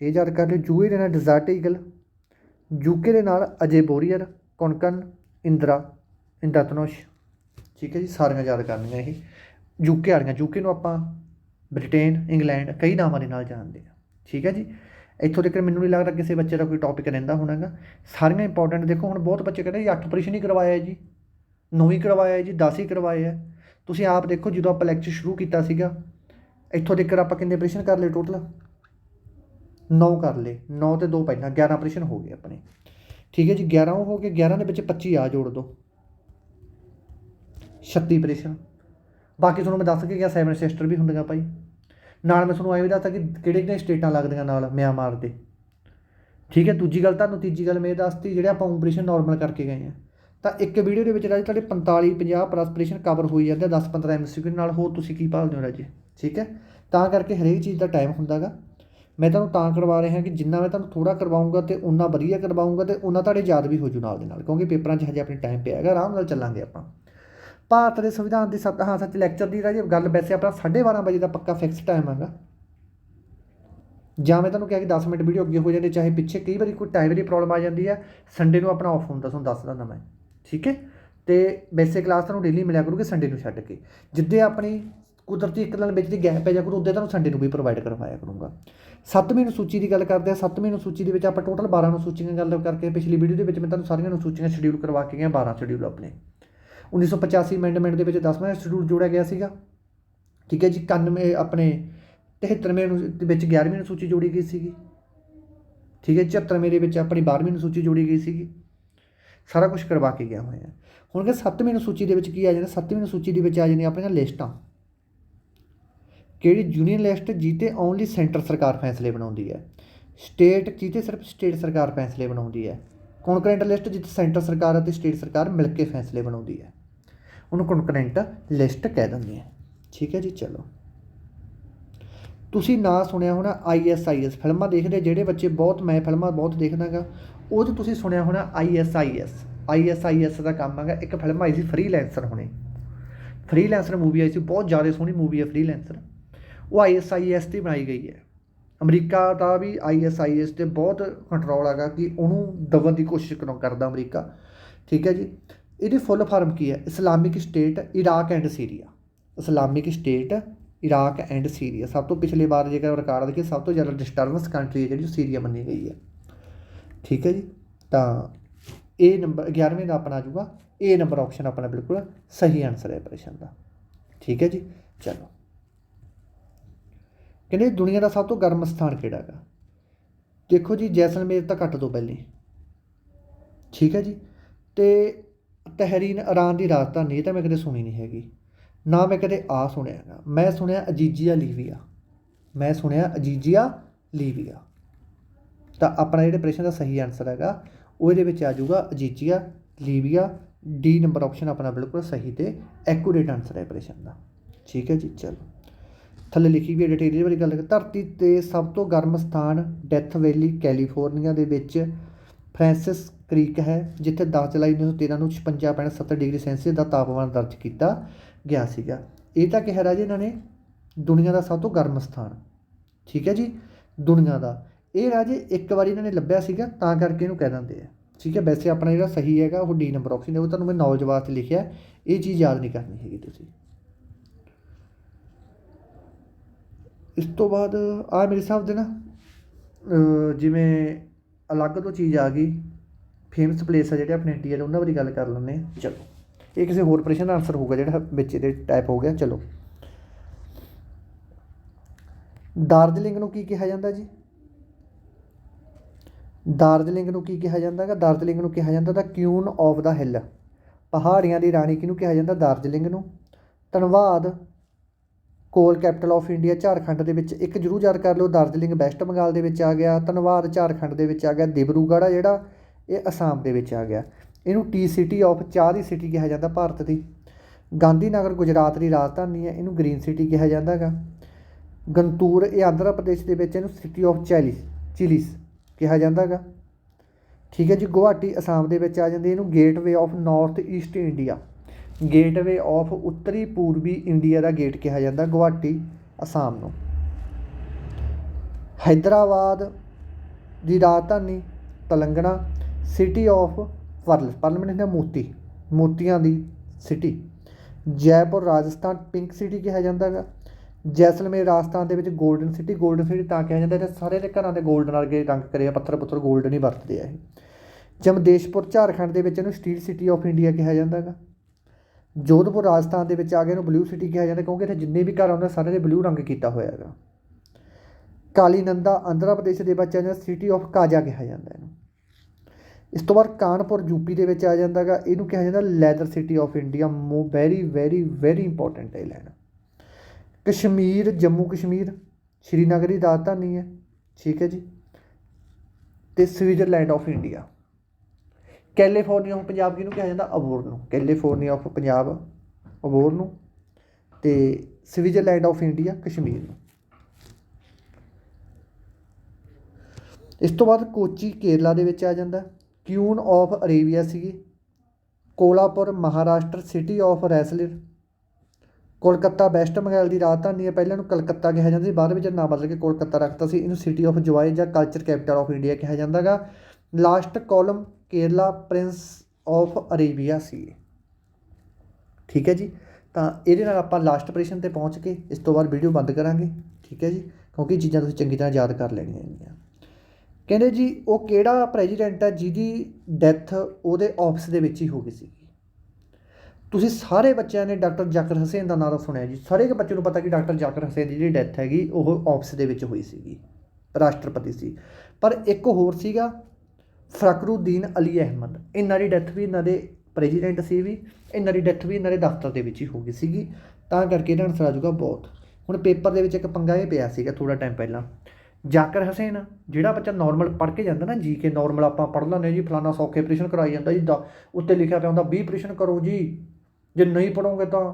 ਇਹ ਯਾਦ ਕਰ ਲਿਓ, ਜੂਏ ਦੇ ਨਾਲ ਡਿਜ਼ਰਟ ਈਗਲ, ਯੂਕੇ ਦੇ ਨਾਲ ਅਜੇ ਬੋਰੀਅਰ, ਕੋਨਕਨ, ਇੰਦਰਾ, ਇੰਦਤਨੋਸ਼, ਠੀਕ ਹੈ ਜੀ, ਸਾਰੀਆਂ ਯਾਦ ਕਰਨੀਆਂ ਇਹ। ਯੂਕੇ ਵਾਲੀਆਂ, ਯੂਕੇ ਨੂੰ ਆਪਾਂ ਬ੍ਰਿਟੇਨ, ਇੰਗਲੈਂਡ ਕਈ ਨਾਵਾਂ ਦੇ ਨਾਲ ਜਾਣਦੇ ਆ, ਠੀਕ ਹੈ ਜੀ। ਇੱਥੋਂ ਤੱਕ ਮੈਨੂੰ ਨਹੀਂ ਲੱਗਦਾ ਕਿਸੇ ਬੱਚੇ ਦਾ ਕੋਈ ਟੌਪਿਕ ਰਹਿੰਦਾ ਹੋਣਾਗਾ ਸਾਰੀਆਂ ਇੰਪੋਰਟੈਂਟ ਦੇਖੋ, ਹੁਣ ਬਹੁਤ ਬੱਚੇ ਕਹਿੰਦੇ ਜੀ 8 ਆਪਰੇਸ਼ਨ ਹੀ ਕਰਵਾਇਆ ਜੀ 9 ਹੀ ਕਰਵਾਇਆ ਜੀ 10 ਹੀ ਕਰਵਾਏ ਆ। ਤੁਸੀਂ ਆਪ ਦੇਖੋ ਜਦੋਂ ਆਪਾਂ ਲੈਕਚਰ ਸ਼ੁਰੂ ਕੀਤਾ ਸੀਗਾ, ਇੱਥੋਂ ਤੱਕ ਆਪਾਂ ਕਿੰਨੇ ਆਪਰੇਸ਼ਨ ਕਰ ਲਏ ਟੋਟਲ 9 ਕਰ ਲਏ 9 ਤੇ 2 ਪਹਿਲਾਂ 11 ਆਪਰੇਸ਼ਨ ਹੋ ਗਏ ਆਪਣੇ। ਠੀਕ ਹੈ ਜੀ 11 ਉਹ ਹੋ ਗਏ 11 ਦੇ ਵਿੱਚ 25 ਆ ਜੋੜ ਦਿਓ 36 ਆਪਰੇਸ਼ਨ ਬਾਕੀ ਤੁਹਾਨੂੰ ਮੈਂ ਦੱਸ ਕੇ ਗਿਆ ਸੈਵਨ ਸਿਸਟਰ ਵੀ ਹੁੰਦੀਆਂ ਭਾਈ। ਨਾਲ ਮੈਂ ਤੁਹਾਨੂੰ ਐਂ ਵੀ ਦੱਸਤਾ ਕਿ ਕਿਹੜੇ ਕਿਹੜੇ ਸਟੇਟਾਂ ਲੱਗਦੀਆਂ ਨਾਲ ਮਿਆਂਮਾਰ ਦੇ। ਠੀਕ ਹੈ, ਦੂਜੀ ਗੱਲ ਤੁਹਾਨੂੰ ਤੀਜੀ ਗੱਲ ਮੈਂ ਇਹ ਦੱਸਤੀ, ਜਿਹੜੇ ਆਪਾਂ ਆਪਰੇਸ਼ਨ ਨਾਰਮਲ ਕਰਕੇ ਗਏ ਆ ਤਾਂ ਇੱਕ ਵੀਡੀਓ ਦੇ ਵਿੱਚ ਰਾਜੇ ਤੁਹਾਡੇ 45 50 ਪਲੱਸ ਆਪਰੇਸ਼ਨ ਕਵਰ ਹੋਈ ਜਾਂਦੇ 10 15 ਐਮਸੀਕਿਊ ਨਾਲ, ਹੋਰ ਤੁਸੀਂ ਕੀ ਭਾਲਦੇ ਹੋ ਰਾਜੇ? ਠੀਕ ਹੈ, ਤਾਂ ਕਰਕੇ ਹਰੇਕ ਚੀਜ਼ ਦਾ ਟਾਈਮ ਹੁੰਦਾਗਾ ਮੈਂ ਤੁਹਾਨੂੰ ਤਾਂ ਕਰਵਾ ਰਿਹਾ ਕਿ ਜਿੰਨਾ ਮੈਂ ਤੁਹਾਨੂੰ ਥੋੜਾ ਕਰਵਾਉਂਗਾ ਤੇ ਉਨਾ ਵਧੀਆ ਕਰਵਾਉਂਗਾ ਤੇ ਉਨਾ ਤੁਹਾਡੇ ਯਾਦ ਵੀ ਹੋ ਜੂ ਨਾਲ ਦੇ ਨਾਲ, ਕਿਉਂਕਿ ਪੇਪਰਾਂ 'ਚ ਹਜੇ ਆਪਣੇ ਟਾਈਮ ਪਿਆ ਹੈਗਾ, ਆਰਾਮ ਨਾਲ ਚੱਲਾਂਗੇ ਆਪਾਂ। ਭਾਰਤ ਦੇ ਸੰਵਿਧਾਨ ਦੀ ਸੱਤ, ਹਾਂ, ਸੱਚ ਲੈਕਚਰ ਦੀ ਤਾਂ ਜੇ ਗੱਲ ਵੈਸੇ ਆਪਣਾ 12:30 ਵਜੇ ਦਾ ਪੱਕਾ ਫਿਕਸ ਟਾਈਮ ਹੈਗਾ। ਜਾਂ ਮੈਂ ਤੁਹਾਨੂੰ ਕਿਹਾ ਕਿ 10 ਮਿੰਟ ਵੀਡੀਓ ਅੱਗੇ ਹੋ ਜਾਂਦੀ, ਚਾਹੇ ਪਿੱਛੇ ਕਈ ਵਾਰੀ ਕੋਈ ਟਾਈਮ ਦੀ ਪ੍ਰੋਬਲਮ ਆ ਜਾਂਦੀ ਹੈ ਸੰਡੇ ਨੂੰ ਆਪਣਾ ਆਫ ਹੁੰਦਾ, ਤੁਹਾਨੂੰ ਦੱਸ ਦਿੰਦਾ ਮੈਂ। ਠੀਕ ਹੈ? ਤੇ ਵੈਸੇ ਕਲਾਸ ਤੁਹਾਨੂੰ ਡੇਲੀ ਮਿਲਿਆ ਕਰੂਗੀ ਸੰਡੇ ਨੂੰ ਛੱਡ ਕੇ। ਜਿੱਦੇ ਆਪਣੀ ਕੁਦਰਤੀ ਇੱਕ ਦਿਨ ਵਿੱਚ ਦੀ ਗੈਪ ਪੈ ਜਾ ਕਰੂ ਉੱਦੇ ਤੁਹਾਨੂੰ ਸੰਡੇ ਨੂੰ ਵੀ ਪ੍ਰੋਵਾਈਡ ਕਰਵਾਇਆ ਕਰੂੰਗਾ। ਸੱਤਵੀਂ ਨੂੰ ਸੂਚੀ ਦੀ ਗੱਲ ਕਰਦੇ ਆ ਸੱਤਵੀਂ ਨੂੰ ਸੂਚੀ ਦੇ ਵਿੱਚ ਆਪਾਂ ਟੋਟਲ 12 ਨੂੰ ਸੂਚੀਆਂ ਗੱਲ ਕਰਕੇ ਪਿਛਲੀ ਵੀਡੀਓ ਦੇ ਵਿੱਚ ਮੈਂ ਤੁਹਾਨੂੰ ਸਾਰੀਆਂ ਨੂੰ ਸੂਚੀਆਂ ਸ਼ਡਿਊਲ ਕਰਵਾ ਕੇ ਗਿਆ 12 ਸ਼ਡਿਊਲ ਆਪਣੇ। 1985 ਅਮੈਂਡਮੈਂਟ ਦੇ ਵਿੱਚ 10ਵਾਂ ਸ਼ਡਿਊਲ ਜੋੜਿਆ ਗਿਆ ਸੀਗਾ। ਠੀਕ ਹੈ ਜੀ 91 ਆਪਣੇ 73ਵੇਂ ਨੂੰ ਦੇ ਵਿੱਚ 11ਵੀਂ ਨੂੰ ਸੂਚੀ ਜੋੜੀ ਗਈ ਸੀਗੀ। ਠੀਕ ਹੈ 74ਵੇਂ ਦੇ ਵਿੱਚ ਆਪਣੀ 12ਵੀਂ ਨੂੰ ਸੂਚੀ ਜੋੜੀ ਗਈ ਸੀਗੀ। ਸਾਰਾ ਕੁਝ ਕਰਵਾ ਕੇ ਗਿਆ ਹੋਇਆ। ਹੁਣ ਕਿ 7ਵੀਂ ਨੂੰ ਸੂਚੀ ਦੇ ਵਿੱਚ ਕੀ ਆ ਜਾਂਦਾ 7ਵੀਂ ਨੂੰ ਸੂਚੀ ਦੇ ਵਿੱਚ ਆ ਜਾਂਦੀਆਂ ਆਪਣੀਆਂ ਲਿਸਟਾਂ। ਕਿਹੜੀ ਯੂਨੀਅਨ ਲਿਸਟ ਜੀਤੇ ਓਨਲੀ ਸੈਂਟਰ ਸਰਕਾਰ ਫੈਸਲੇ ਬਣਾਉਂਦੀ ਹੈ? ਸਟੇਟ ਜੀਤੇ ਸਿਰਫ ਸਟੇਟ ਸਰਕਾਰ ਫੈਸਲੇ ਬਣਾਉਂਦੀ ਹੈ। ਕੌਨਕਰੈਂਟ ਲਿਸਟ? ਜਿੱਥੇ ਸੈਂਟਰ ਸਰਕਾਰ ਅਤੇ ਸਟੇਟ ਸਰਕਾਰ ਮਿਲ ਕੇ ਫੈਸਲੇ ਬਣਾਉਂਦੀ ਹੈ। ਉਹਨੂੰ ਕੌਨਕਰੈਂਟ ਲਿਸਟ ਕਹਿ ਦਿੰਦੇ ਆ। ਠੀਕ ਹੈ ਜੀ, ਚਲੋ। ਤੁਸੀਂ ਨਾ ਸੁਣਿਆ ਹੋਣਾ ਆਈਐਸਆਈਐਸ ਫਿਲਮਾਂ ਦੇਖਦੇ ਜਿਹੜੇ ਬੱਚੇ ਬਹੁਤ, ਮੈਂ ਫਿਲਮਾਂ ਬਹੁਤ ਦੇਖਦਾਗਾ, ਉਹ 'ਚ ਤੁਸੀਂ ਸੁਣਿਆ ਹੋਣਾ ਆਈਐਸਆਈਐਸ ਆਈਐਸਆਈਐਸ ਦਾ ਕੰਮ ਹੈਗਾ, ਇੱਕ ਫਿਲਮ ਆਈ ਸੀ ਫ੍ਰੀਲੈਂਸਰ ਹੁਣੇ। ਫ੍ਰੀਲੈਂਸਰ ਮੂਵੀ ਆਈ ਸੀ, ਬਹੁਤ ਜ਼ਿਆਦਾ ਸੋਹਣੀ ਮੂਵੀ ਹੈ ਫ੍ਰੀਲੈਂਸਰ ਉਹ ਆਈਐਸਆਈਐਸ ਤੇ ਬਣਾਈ ਗਈ ਹੈ। ਅਮਰੀਕਾ ਦਾ ਵੀ ਆਈਐਸਆਈਐਸ ਤੇ ਬਹੁਤ ਕੰਟਰੋਲ ਹੈਗਾ ਕਿ ਉਹਨੂੰ ਦਬਣ ਦੀ ਕੋਸ਼ਿਸ਼ ਕਰੋ ਕਰਦਾ ਅਮਰੀਕਾ। ਠੀਕ ਹੈ ਜੀ। ਇਹਦੀ ਫੁੱਲ ਫਾਰਮ ਕੀ ਹੈ? Islamic State Iraq and Syria Islamic State Iraq and Syria ਸਭ ਤੋਂ ਪਿਛਲੇ ਵਾਰ ਜੇਕਰ ਰਿਕਾਰਡ ਦੇਖੀਏ, ਸਭ ਤੋਂ ਜ਼ਿਆਦਾ ਡਿਸਟਰਬੈਂਸ ਕੰਟਰੀ ਹੈ ਜਿਹੜੀ ਸੀਰੀਆ ਮੰਨੀ ਗਈ ਹੈ। ਠੀਕ ਹੈ ਜੀ? ਤਾਂ ਇਹ ਨੰਬਰ 11ਵੇਂ ਦਾ ਆਪਣਾ ਆ ਜਾਊਗਾ। ਇਹ ਨੰਬਰ ਆਪਸ਼ਨ ਆਪਣਾ ਬਿਲਕੁਲ ਸਹੀ ਆਨਸਰ ਹੈ ਪ੍ਰਸ਼ਨ ਦਾ। ਠੀਕ ਹੈ ਜੀ? ਚਲੋ। ਕਹਿੰਦੇ ਦੁਨੀਆ ਦਾ ਸਭ ਤੋਂ ਗਰਮ ਸਥਾਨ ਕਿਹੜਾ ਹੈਗਾ? ਦੇਖੋ ਜੀ, ਜੈਸਲਮੇਰ ਤਾਂ ਘੱਟ ਤੋਂ ਪਹਿਲੇ। ਠੀਕ ਹੈ ਜੀ? ਤੇ ਤਹਿਰੀਨ ਇਰਾਨ ਦੀ ਰਾਜਧਾਨੀ ਤਾਂ ਮੈਂ ਕਦੇ ਸੁਣੀ ਨਹੀਂ ਹੈਗੀ। ਨਾ ਮੈਂ ਕਦੇ ਆ ਸੁਣਿਆ ਹੈਗਾ। ਮੈਂ ਸੁਣਿਆ ਅਜੀਜੀਆ ਲੀਵੀਆ। ਮੈਂ ਸੁਣਿਆ ਅਜੀਜੀਆ ਲੀਵੀਆ। ਤਾਂ ਆਪਣਾ ਜਿਹੜੇ ਪ੍ਰਸ਼ਨ ਦਾ ਸਹੀ ਆਨਸਰ ਹੈਗਾ, ਉਹ ਇਹਦੇ ਵਿੱਚ ਆ ਜਾਊਗਾ Aziziya Libya. D number option ਆਪਣਾ ਬਿਲਕੁਲ ਸਹੀ ਤੇ ਐਕੂਰੇਟ ਆਨਸਰ ਹੈ ਪ੍ਰਸ਼ਨ ਦਾ। ਠੀਕ ਹੈ ਜੀ, ਚਲੋ। ਥੱਲੇ ਲਿਖੀ ਵੀ ਹੈ ਡਿਟੇਲ ਵਾਲੀ ਗੱਲ ਕਰ ਧਰਤੀ ਤੇ ਸਭ ਤੋਂ ਗਰਮ ਸਥਾਨ ਡੈਥ ਵੈਲੀ ਕੈਲੀਫੋਰਨੀਆ ਦੇ ਵਿੱਚ ਫ੍ਰੈਂਸਿਸ ਕ੍ਰੀਕ ਹੈ, ਜਿੱਥੇ ਦਸ ਜੁਲਾਈ 1913 ਨੂੰ 56.70 ਡਿਗਰੀ ਸੈਲਸੀਅਸ ਦਾ ਤਾਪਮਾਨ ਦਰਜ ਕੀਤਾ ਗਿਆ ਸੀਗਾ। ਇਹ ਤਾਂ ਕਿਹਾ ਰਾਜੇ ਇਹਨਾਂ ਨੇ ਦੁਨੀਆ ਦਾ ਸਭ ਤੋਂ ਗਰਮ ਸਥਾਨ। ਠੀਕ ਹੈ ਜੀ? ਦੁਨੀਆ ਦਾ। ਇਹ ਰਾਜੇ ਇੱਕ ਵਾਰੀ ਇਹਨਾਂ ਨੇ ਲੱਭਿਆ ਸੀਗਾ, ਤਾਂ ਕਰਕੇ ਇਹਨੂੰ ਕਹਿ ਦਿੰਦੇ ਆ। ਠੀਕ ਹੈ? ਵੈਸੇ ਆਪਣਾ ਜਿਹੜਾ ਸਹੀ ਹੈਗਾ, ਉਹ ਡੀ ਨੰਬਰ ਆਪਸ਼ਨ ਹੈ, ਉਹ ਤੁਹਾਨੂੰ ਮੈਂ ਨੌਲੇਜ ਵਾਸਤੇ ਲਿਖਿਆ ਇਹ ਚੀਜ਼ ਯਾਦ ਨਹੀਂ ਕਰਨੀ ਹੈਗੀ ਤੁਸੀਂ। ਇਸ ਤੋਂ ਬਾਅਦ ਆ ਮੇਰੇ ਹਿਸਾਬ ਦੇ ਨਾ ਜਿਵੇਂ ਅਲੱਗ ਤੋਂ ਚੀਜ਼ ਆ ਗਈ ਫੇਮਸ ਪਲੇਸ ਆ ਜਿਹੜੇ ਆਪਣੇ ਇੰਡੀਆ ਦੇ ਉਹਨਾਂ ਬਾਰੇ ਗੱਲ ਕਰ ਲੈਂਦੇ ਹਾਂ। ਚਲੋ, ਇਹ ਕਿਸੇ ਹੋਰ ਪ੍ਰਸ਼ਨ ਦਾ ਆਨਸਰ ਹੋਊਗਾ ਜਿਹੜਾ ਵਿੱਚ ਇਹਦੇ ਟਾਈਪ ਹੋ ਗਿਆ, ਚਲੋ। ਦਾਰਜਲਿੰਗ ਨੂੰ ਕੀ ਕਿਹਾ ਜਾਂਦਾ ਜੀ? ਦਾਰਜਲਿੰਗ ਨੂੰ ਕੀ ਕਿਹਾ ਜਾਂਦਾ ਹੈਗਾ? ਦਾਰਜਲਿੰਗ ਨੂੰ ਕਿਹਾ ਜਾਂਦਾ ਦਾ ਕਿਊਨ ਆਫ ਦਾ ਹਿੱਲ ਪਹਾੜੀਆਂ ਦੀ ਰਾਣੀ ਕਿਹਨੂੰ ਕਿਹਾ ਜਾਂਦਾ? ਦਾਰਜਲਿੰਗ ਨੂੰ। ਧੰਨਵਾਦ। ਕੋਲ ਕੈਪੀਟਲ ਆਫ ਇੰਡੀਆ ਝਾਰਖੰਡ ਦੇ ਵਿੱਚ ਇੱਕ ਜਰੂਰ ਯਾਦ ਕਰ ਲਓ, ਦਾਰਜਲਿੰਗ ਵੈਸਟ ਬੰਗਾਲ ਦੇ ਵਿੱਚ ਆ ਗਿਆ, ਧੰਨਵਾਦ ਝਾਰਖੰਡ ਦੇ ਵਿੱਚ ਆ ਗਿਆ, ਦਿਬਰੂਗੜ੍ਹ ਆ ਜਿਹੜਾ, ਇਹ ਅਸਾਮ ਦੇ ਵਿੱਚ ਆ ਗਿਆ। ਇਹਨੂੰ ਟੀ ਸਿਟੀ ਆਫ ਚਾਹ ਦੀ ਸਿਟੀ ਕਿਹਾ ਜਾਂਦਾ ਭਾਰਤ ਦੀ। ਗਾਂਧੀ ਨਗਰ ਗੁਜਰਾਤ ਦੀ ਰਾਜਧਾਨੀ ਹੈ, ਇਹਨੂੰ ਗ੍ਰੀਨ ਸਿਟੀ ਕਿਹਾ ਜਾਂਦਾ ਹੈਗਾ। ਗੰਤੂਰ, ਇਹ ਆਂਧਰਾ ਪ੍ਰਦੇਸ਼ ਦੇ ਵਿੱਚ ਇਹਨੂੰ ਸਿਟੀ ਆਫ ਚੈਲਿਸ ਚਿਲਿਸ ਕਿਹਾ ਜਾਂਦਾ ਹੈਗਾ। ਠੀਕ ਹੈ ਜੀ, ਗੁਹਾਟੀ, ਅਸਾਮ ਦੇ ਵਿੱਚ ਆ ਜਾਂਦੀ ਇਹਨੂੰ gateway of North East India. Gateway of ਉੱਤਰੀ ਪੂਰਬੀ ਇੰਡੀਆ ਦਾ ਗੇਟ ਕਿਹਾ ਜਾਂਦਾ, ਗੁਹਾਟੀ, ਅਸਾਮ ਨੂੰ। ਹੈਦਰਾਬਾਦ ਦੀ ਰਾਜਧਾਨੀ ਤਲੰਗਣਾ ਸਿਟੀ ਆਫ ਪਰਲਸ ਪਰਲਮੈਂਟ ਦਾ ਮੋਤੀ, ਮੋਤੀਆਂ ਦੀ city Jaipur, Rajasthan pink city ਕਿਹਾ ਜਾਂਦਾ ਹੈਗਾ। ਜੈਸਲਮੇਰ, ਰਾਜਸਥਾਨ ਦੇ ਵਿੱਚ ਗੋਲਡਨ ਸਿਟੀ ਗੋਲਡਨ ਸਿਟੀ ਤਾਂ ਕਿਹਾ ਜਾਂਦਾ ਇਹਦੇ ਸਾਰੇ ਦੇ ਘਰਾਂ ਦੇ ਗੋਲਡਨ ਵਰਗੇ ਰੰਗ ਕਰੇ ਆ ਪੱਥਰ ਪੁੱਤਰ 골ਡਨ ਹੀ ਵਰਤਦੇ ਆ ਇਹ। ਜਮਦੇਸ਼ਪੁਰ, ਝਾਰਖੰਡ ਦੇ ਵਿੱਚ ਇਹਨੂੰ ਸਟੀਲ ਸਿਟੀ ਆਫ ਇੰਡੀਆ ਕਿਹਾ ਜਾਂਦਾ ਹੈਗਾ। ਜੋਧਪੁਰ ਰਾਜਸਥਾਨ ਦੇ ਵਿੱਚ ਆ ਗਿਆ ਇਹਨੂੰ ਬਲੂ ਸਿਟੀ ਕਿਹਾ ਜਾਂਦਾ, ਕਿਉਂਕਿ ਇੱਥੇ ਜਿੰਨੇ ਵੀ ਘਰ ਆਉਂਦੇ ਸਾਰੇ ਦੇ ਬਲੂ ਰੰਗ ਕੀਤਾ ਹੋਇਆ ਹੈਗਾ। ਕਾਲੀਨੰਦਾ ਆਂਧਰਾ ਪ੍ਰਦੇਸ਼ ਦੇ ਵਿੱਚ ਆ ਜਾਂਦਾ ਸਿਟੀ ਆਫ ਕਾਜਾ ਕਿਹਾ ਜਾਂਦਾ ਇਹਨੂੰ। ਇਸ ਤੋਂ ਬਾਅਦ ਕਾਨਪੁਰ ਯੂਪੀ ਦੇ ਵਿੱਚ ਆ ਜਾਂਦਾ ਹੈਗਾ, ਇਹਨੂੰ ਕਿਹਾ ਜਾਂਦਾ ਲੈਦਰ ਸਿਟੀ ਆਫ ਇੰਡੀਆ ਮੋ ਵੈਰੀ ਵੈਰੀ ਵੈਰੀ ਇੰਪੋਰਟੈਂਟ ਹੈ ਇਹ ਲੈਣਾ ਕਸ਼ਮੀਰ, ਜੰਮੂ ਕਸ਼ਮੀਰ, ਸ਼੍ਰੀਨਗਰ ਦੀ ਰਾਜਧਾਨੀ ਹੈ, ਠੀਕ ਹੈ ਜੀ, ਤੇ Switzerland of India California of Punjab ਕਿਹਨੂੰ ਕਿਹਾ ਜਾਂਦਾ? ਅਬੋਰ ਨੂੰ। ਕੈਲੀਫੋਰਨੀਆ ਆਫ ਪੰਜਾਬ, ਅਬੋਰ ਨੂੰ ਤੇ ਸਵਿਟਜ਼ਰਲੈਂਡ ਆਫ ਇੰਡੀਆ, ਕਸ਼ਮੀਰ ਨੂੰ। ਇਸ ਤੋਂ ਬਾਅਦ ਕੋਚੀ, ਕੇਰਲਾ ਦੇ ਵਿੱਚ ਆ ਜਾਂਦਾ। ਕਿਊਨ ਆਫ ਅਰੇਬੀਆ ਸੀਗੀ। Kolhapur Maharashtra, city of wrestlers. Kolkata, West Bengal ਦੀ ਰਾਜਧਾਨੀ ਹੈ। ਪਹਿਲਾਂ ਨੂੰ ਕਲਕੱਤਾ ਕਿਹਾ ਜਾਂਦਾ ਸੀ। ਬਾਅਦ ਵਿੱਚ ਨਾਮ ਬਦਲ ਕੇ ਕੋਲਕਾਤਾ ਰੱਖਤਾ ਸੀ। ਇਹਨੂੰ ਸਿਟੀ ਆਫ ਜੋਏ ਜਾਂ ਕਲਚਰ ਕੈਪੀਟਲ ਆਫ ਇੰਡੀਆ ਕਿਹਾ ਜਾਂਦਾਗਾ। Last column Kerala prince of Arabia ਸੀ। ਠੀਕ ਹੈ ਜੀ? ਤਾਂ ਇਹਦੇ ਨਾਲ ਆਪਾਂ ਲਾਸਟ ਪ੍ਰਸ਼ਨ ਤੇ ਪਹੁੰਚ ਕੇ ਇਸ ਤੋਂ ਬਾਅਦ ਵੀਡੀਓ ਬੰਦ ਕਰਾਂਗੇ। ਠੀਕ ਹੈ ਜੀ? ਕਿਉਂਕਿ ਚੀਜ਼ਾਂ ਤੁਸੀਂ ਚੰਗੀ ਤਰ੍ਹਾਂ ਯਾਦ ਕਰ ਲੈਣੀਆਂ ਹੈਗੀਆਂ। ਕਹਿੰਦੇ ਜੀ, ਉਹ ਕਿਹੜਾ ਪ੍ਰੈਜ਼ੀਡੈਂਟ ਹੈ ਜਿਹਦੀ ਡੈਥ ਉਹਦੇ ਆਫਿਸ ਦੇ ਵਿੱਚ ਹੀ ਹੋ ਗਈ ਸੀ? ਤੁਸੀਂ ਸਾਰੇ ਬੱਚਿਆਂ ਨੇ ਡਾਕਟਰ ਜਾਕਰ ਹਸੇਨ ਦਾ ਨਾਮ ਤਾਂ ਸੁਣਿਆ ਜੀ। ਸਾਰੇ ਕੇ ਬੱਚੇ ਨੂੰ ਪਤਾ ਕਿ ਡਾਕਟਰ ਜਾਕਰ ਹਸੇਨ ਦੀ ਜਿਹੜੀ ਡੈਥ ਹੈਗੀ, ਉਹ ਆਫਿਸ ਦੇ ਵਿੱਚ ਹੋਈ ਸੀਗੀ। ਰਾਸ਼ਟਰਪਤੀ ਸੀ। ਪਰ ਇੱਕ ਹੋਰ ਸੀਗਾ ਫਕਰੁਦੀਨ ਅਲੀ ਅਹਿਮਦ। ਇਹਨਾਂ ਦੀ ਡੈਥ ਵੀ ਇਹਨਾਂ ਦੇ ਪ੍ਰੈਜ਼ੀਡੈਂਟ ਸੀ ਵੀ, ਇਹਨਾਂ ਦੀ ਡੈਥ ਵੀ ਇਹਨਾਂ ਦੇ ਦਫ਼ਤਰ ਦੇ ਵਿੱਚ ਹੀ ਹੋ ਗਈ ਸੀਗੀ। ਤਾਂ ਕਰਕੇ ਇਹਦਾ ਆਨਸਰ ਆ ਜਾਊਗਾ ਬਹੁਤ। ਹੁਣ ਪੇਪਰ ਦੇ ਵਿੱਚ ਇੱਕ ਪੰਗਾ ਇਹ ਪਿਆ ਸੀਗਾ ਥੋੜਾ ਟਾਈਮ ਪਹਿਲਾਂ। ਜਾਕਰ ਹਸੈਨ, ਜਿਹੜਾ ਬੱਚਾ ਨਾਰਮਲ ਪੜ੍ਹ ਕੇ ਜਾਂਦਾ ਨਾ ਜੀ ਕੇ ਨਾਰਮਲ ਆਪਾਂ ਪੜ੍ਹ ਲੈਂਦੇ ਜੀ ਫਲਾਣਾ ਸੌਖੇ ਆਪਰੇਸ਼ਨ ਕਰਾਈ ਜਾਂਦਾ ਜੀ ਦਾ ਉੱਤੇ ਲਿਖਿਆ ਪਿਆ ਹੁੰਦਾ 20 ਆਪਰੇਸ਼ਨ ਕਰੋ ਜੀ। ਜੇ ਨਹੀਂ ਪੜੋਗੇ ਤਾਂ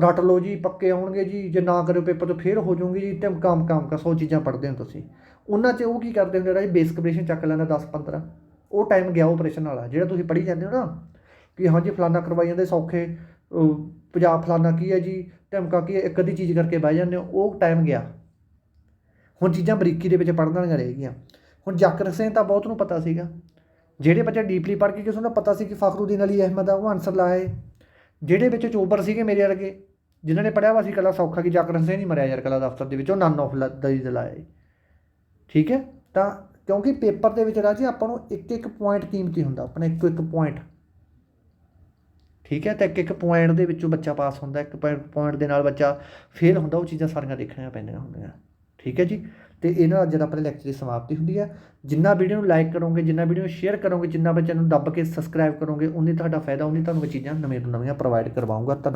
ਰੱਟ ਲਓ ਜੀ, ਪੱਕੇ ਆਉਣਗੇ ਜੀ, ਜੇ ਨਾ ਕਰਿਓ ਪੇਪਰ ਤੋਂ ਫੇਰ ਹੋ ਜਾਓਗੇ ਜੀ, ਤੇ ਕੰਮ ਕੰਮ ਕਾ ਸੌ ਚੀਜ਼ਾਂ ਪੜ੍ਹਦੇ ਹੋ ਤੁਸੀਂ। ਉਹਨਾਂ 'ਚ ਉਹ ਕੀ ਕਰਦੇ ਹੁੰਦੇ ਰਾਜ ਬੇਸਿਕ ਆਪਰੇਸ਼ਨ ਚੱਕ ਲੈਂਦਾ 10 15 ਉਹ ਟਾਈਮ ਗਿਆ ਆਪਰੇਸ਼ਨ ਵਾਲਾ, ਜਿਹੜਾ ਤੁਸੀਂ ਪੜ੍ਹੀ ਜਾਂਦੇ ਹੋ ਨਾ, ਕਿ ਹਾਂਜੀ ਫਲਾਨਾ ਕਰਵਾਈ ਜਾਂਦੇ ਸੌਖੇ, ਅਹ, ਪੰਜਾਬ ਫਲਾਨਾ ਕੀ ਹੈ ਜੀ, ਧਮਕਾ ਕੀ ਹੈ, ਇੱਕ ਅੱਧੀ ਚੀਜ਼ ਕਰਕੇ ਬਹਿ ਜਾਂਦੇ ਹੋ, ਉਹ ਟਾਈਮ ਗਿਆ। ਹੁਣ ਚੀਜ਼ਾਂ ਬਰੀਕੀ ਦੇ ਵਿੱਚ ਪੜ੍ਹਨ ਵਾਲੀਆਂ ਰਹਿ ਗਈਆਂ। ਹੁਣ ਜਾਕਰ ਸਿੰਘ ਤਾਂ ਬਹੁਤ ਨੂੰ ਪਤਾ ਸੀਗਾ। ਜਿਹੜੇ ਬੱਚੇ ਡੀਪਲੀ ਪੜ੍ਹ ਕੇ ਕਿਸੇ ਨੂੰ ਪਤਾ ਸੀ ਕਿ ਫਖਰੂਦੀਨ ਅਲੀ ਅਹਿਮਦ ਆ, ਉਹ ਆਨਸਰ ਲਾਏ ਜਿਹੜੇ ਵਿੱਚ ਚੋਬਰ ਸੀਗੇ ਮੇਰੇ ਵਰਗੇ, ਜਿਨ੍ਹਾਂ ਨੇ ਪੜਿਆ ਵਾ ਸੀ ਕਲਾ ਸੌਖਾ ਕਿ ਜਾਕਰਨ ਹਸੇਨ ਨਹੀਂ ਮਰਿਆ ਯਾਰ ਕਲਾ ਦਫ਼ਤਰ ਦੇ ਵਿੱਚੋਂ ਉਹ ਨਨ ਆਫ ਦਈ ਦਲਾਏ ਠੀਕ ਹੈ? ਤਾਂ ਕਿਉਂਕਿ ਪੇਪਰ ਦੇ ਵਿੱਚ ਰਾਜੀ ਆਪਾਂ ਨੂੰ ਇੱਕ ਇੱਕ ਪੁਆਇੰਟ ਕੀਮਤੀ ਹੁੰਦਾ ਆਪਣਾ ਇੱਕ ਇੱਕ ਪੁਆਇੰਟ ਠੀਕ ਹੈ? ਤਾਂ ਇੱਕ ਇੱਕ ਪੁਆਇੰਟ ਦੇ ਵਿੱਚੋਂ ਬੱਚਾ ਪਾਸ ਹੁੰਦਾ, ਇੱਕ ਪੁਆਇੰਟ ਦੇ ਨਾਲ ਬੱਚਾ ਫੇਲ ਹੁੰਦਾ, ਉਹ ਚੀਜ਼ਾਂ ਸਾਰੀਆਂ ਦੇਖਣੀਆਂ ਪੈਂਦੀਆਂ ਹੁੰਦੀਆਂ। ਠੀਕ ਹੈ ਜੀ? ਤੇ ਇਹਨਾਂ ਅੱਜ ਦਾ ਆਪਣੇ ਲੈਕਚਰ ਦੀ ਸਮਾਪਤੀ ਹੁੰਦੀ ਹੈ ਜਿੰਨਾ ਵੀਡੀਓ ਨੂੰ ਲਾਈਕ ਕਰੋਗੇ, ਜਿੰਨਾ ਵੀਡੀਓ ਨੂੰ ਸ਼ੇਅਰ ਕਰੋਗੇ, ਜਿੰਨਾ ਬੱਚਿਆਂ ਨੂੰ ਦੱਬ ਕੇ ਸਬਸਕ੍ਰਾਈਬ ਕਰੋਗੇ, ਉਨੀ ਤੁਹਾਡਾ ਫਾਇਦਾ, ਉਨੀ ਤੁਹਾਨੂੰ ਮੈਂ ਚੀਜ਼ਾਂ ਨਵੀਆਂ ਤੋਂ ਨਵੀਆਂ ਪ੍ਰੋਵਾਈਡ ਕਰਵਾਉਂਗਾ ਧੰਨਵਾਦ।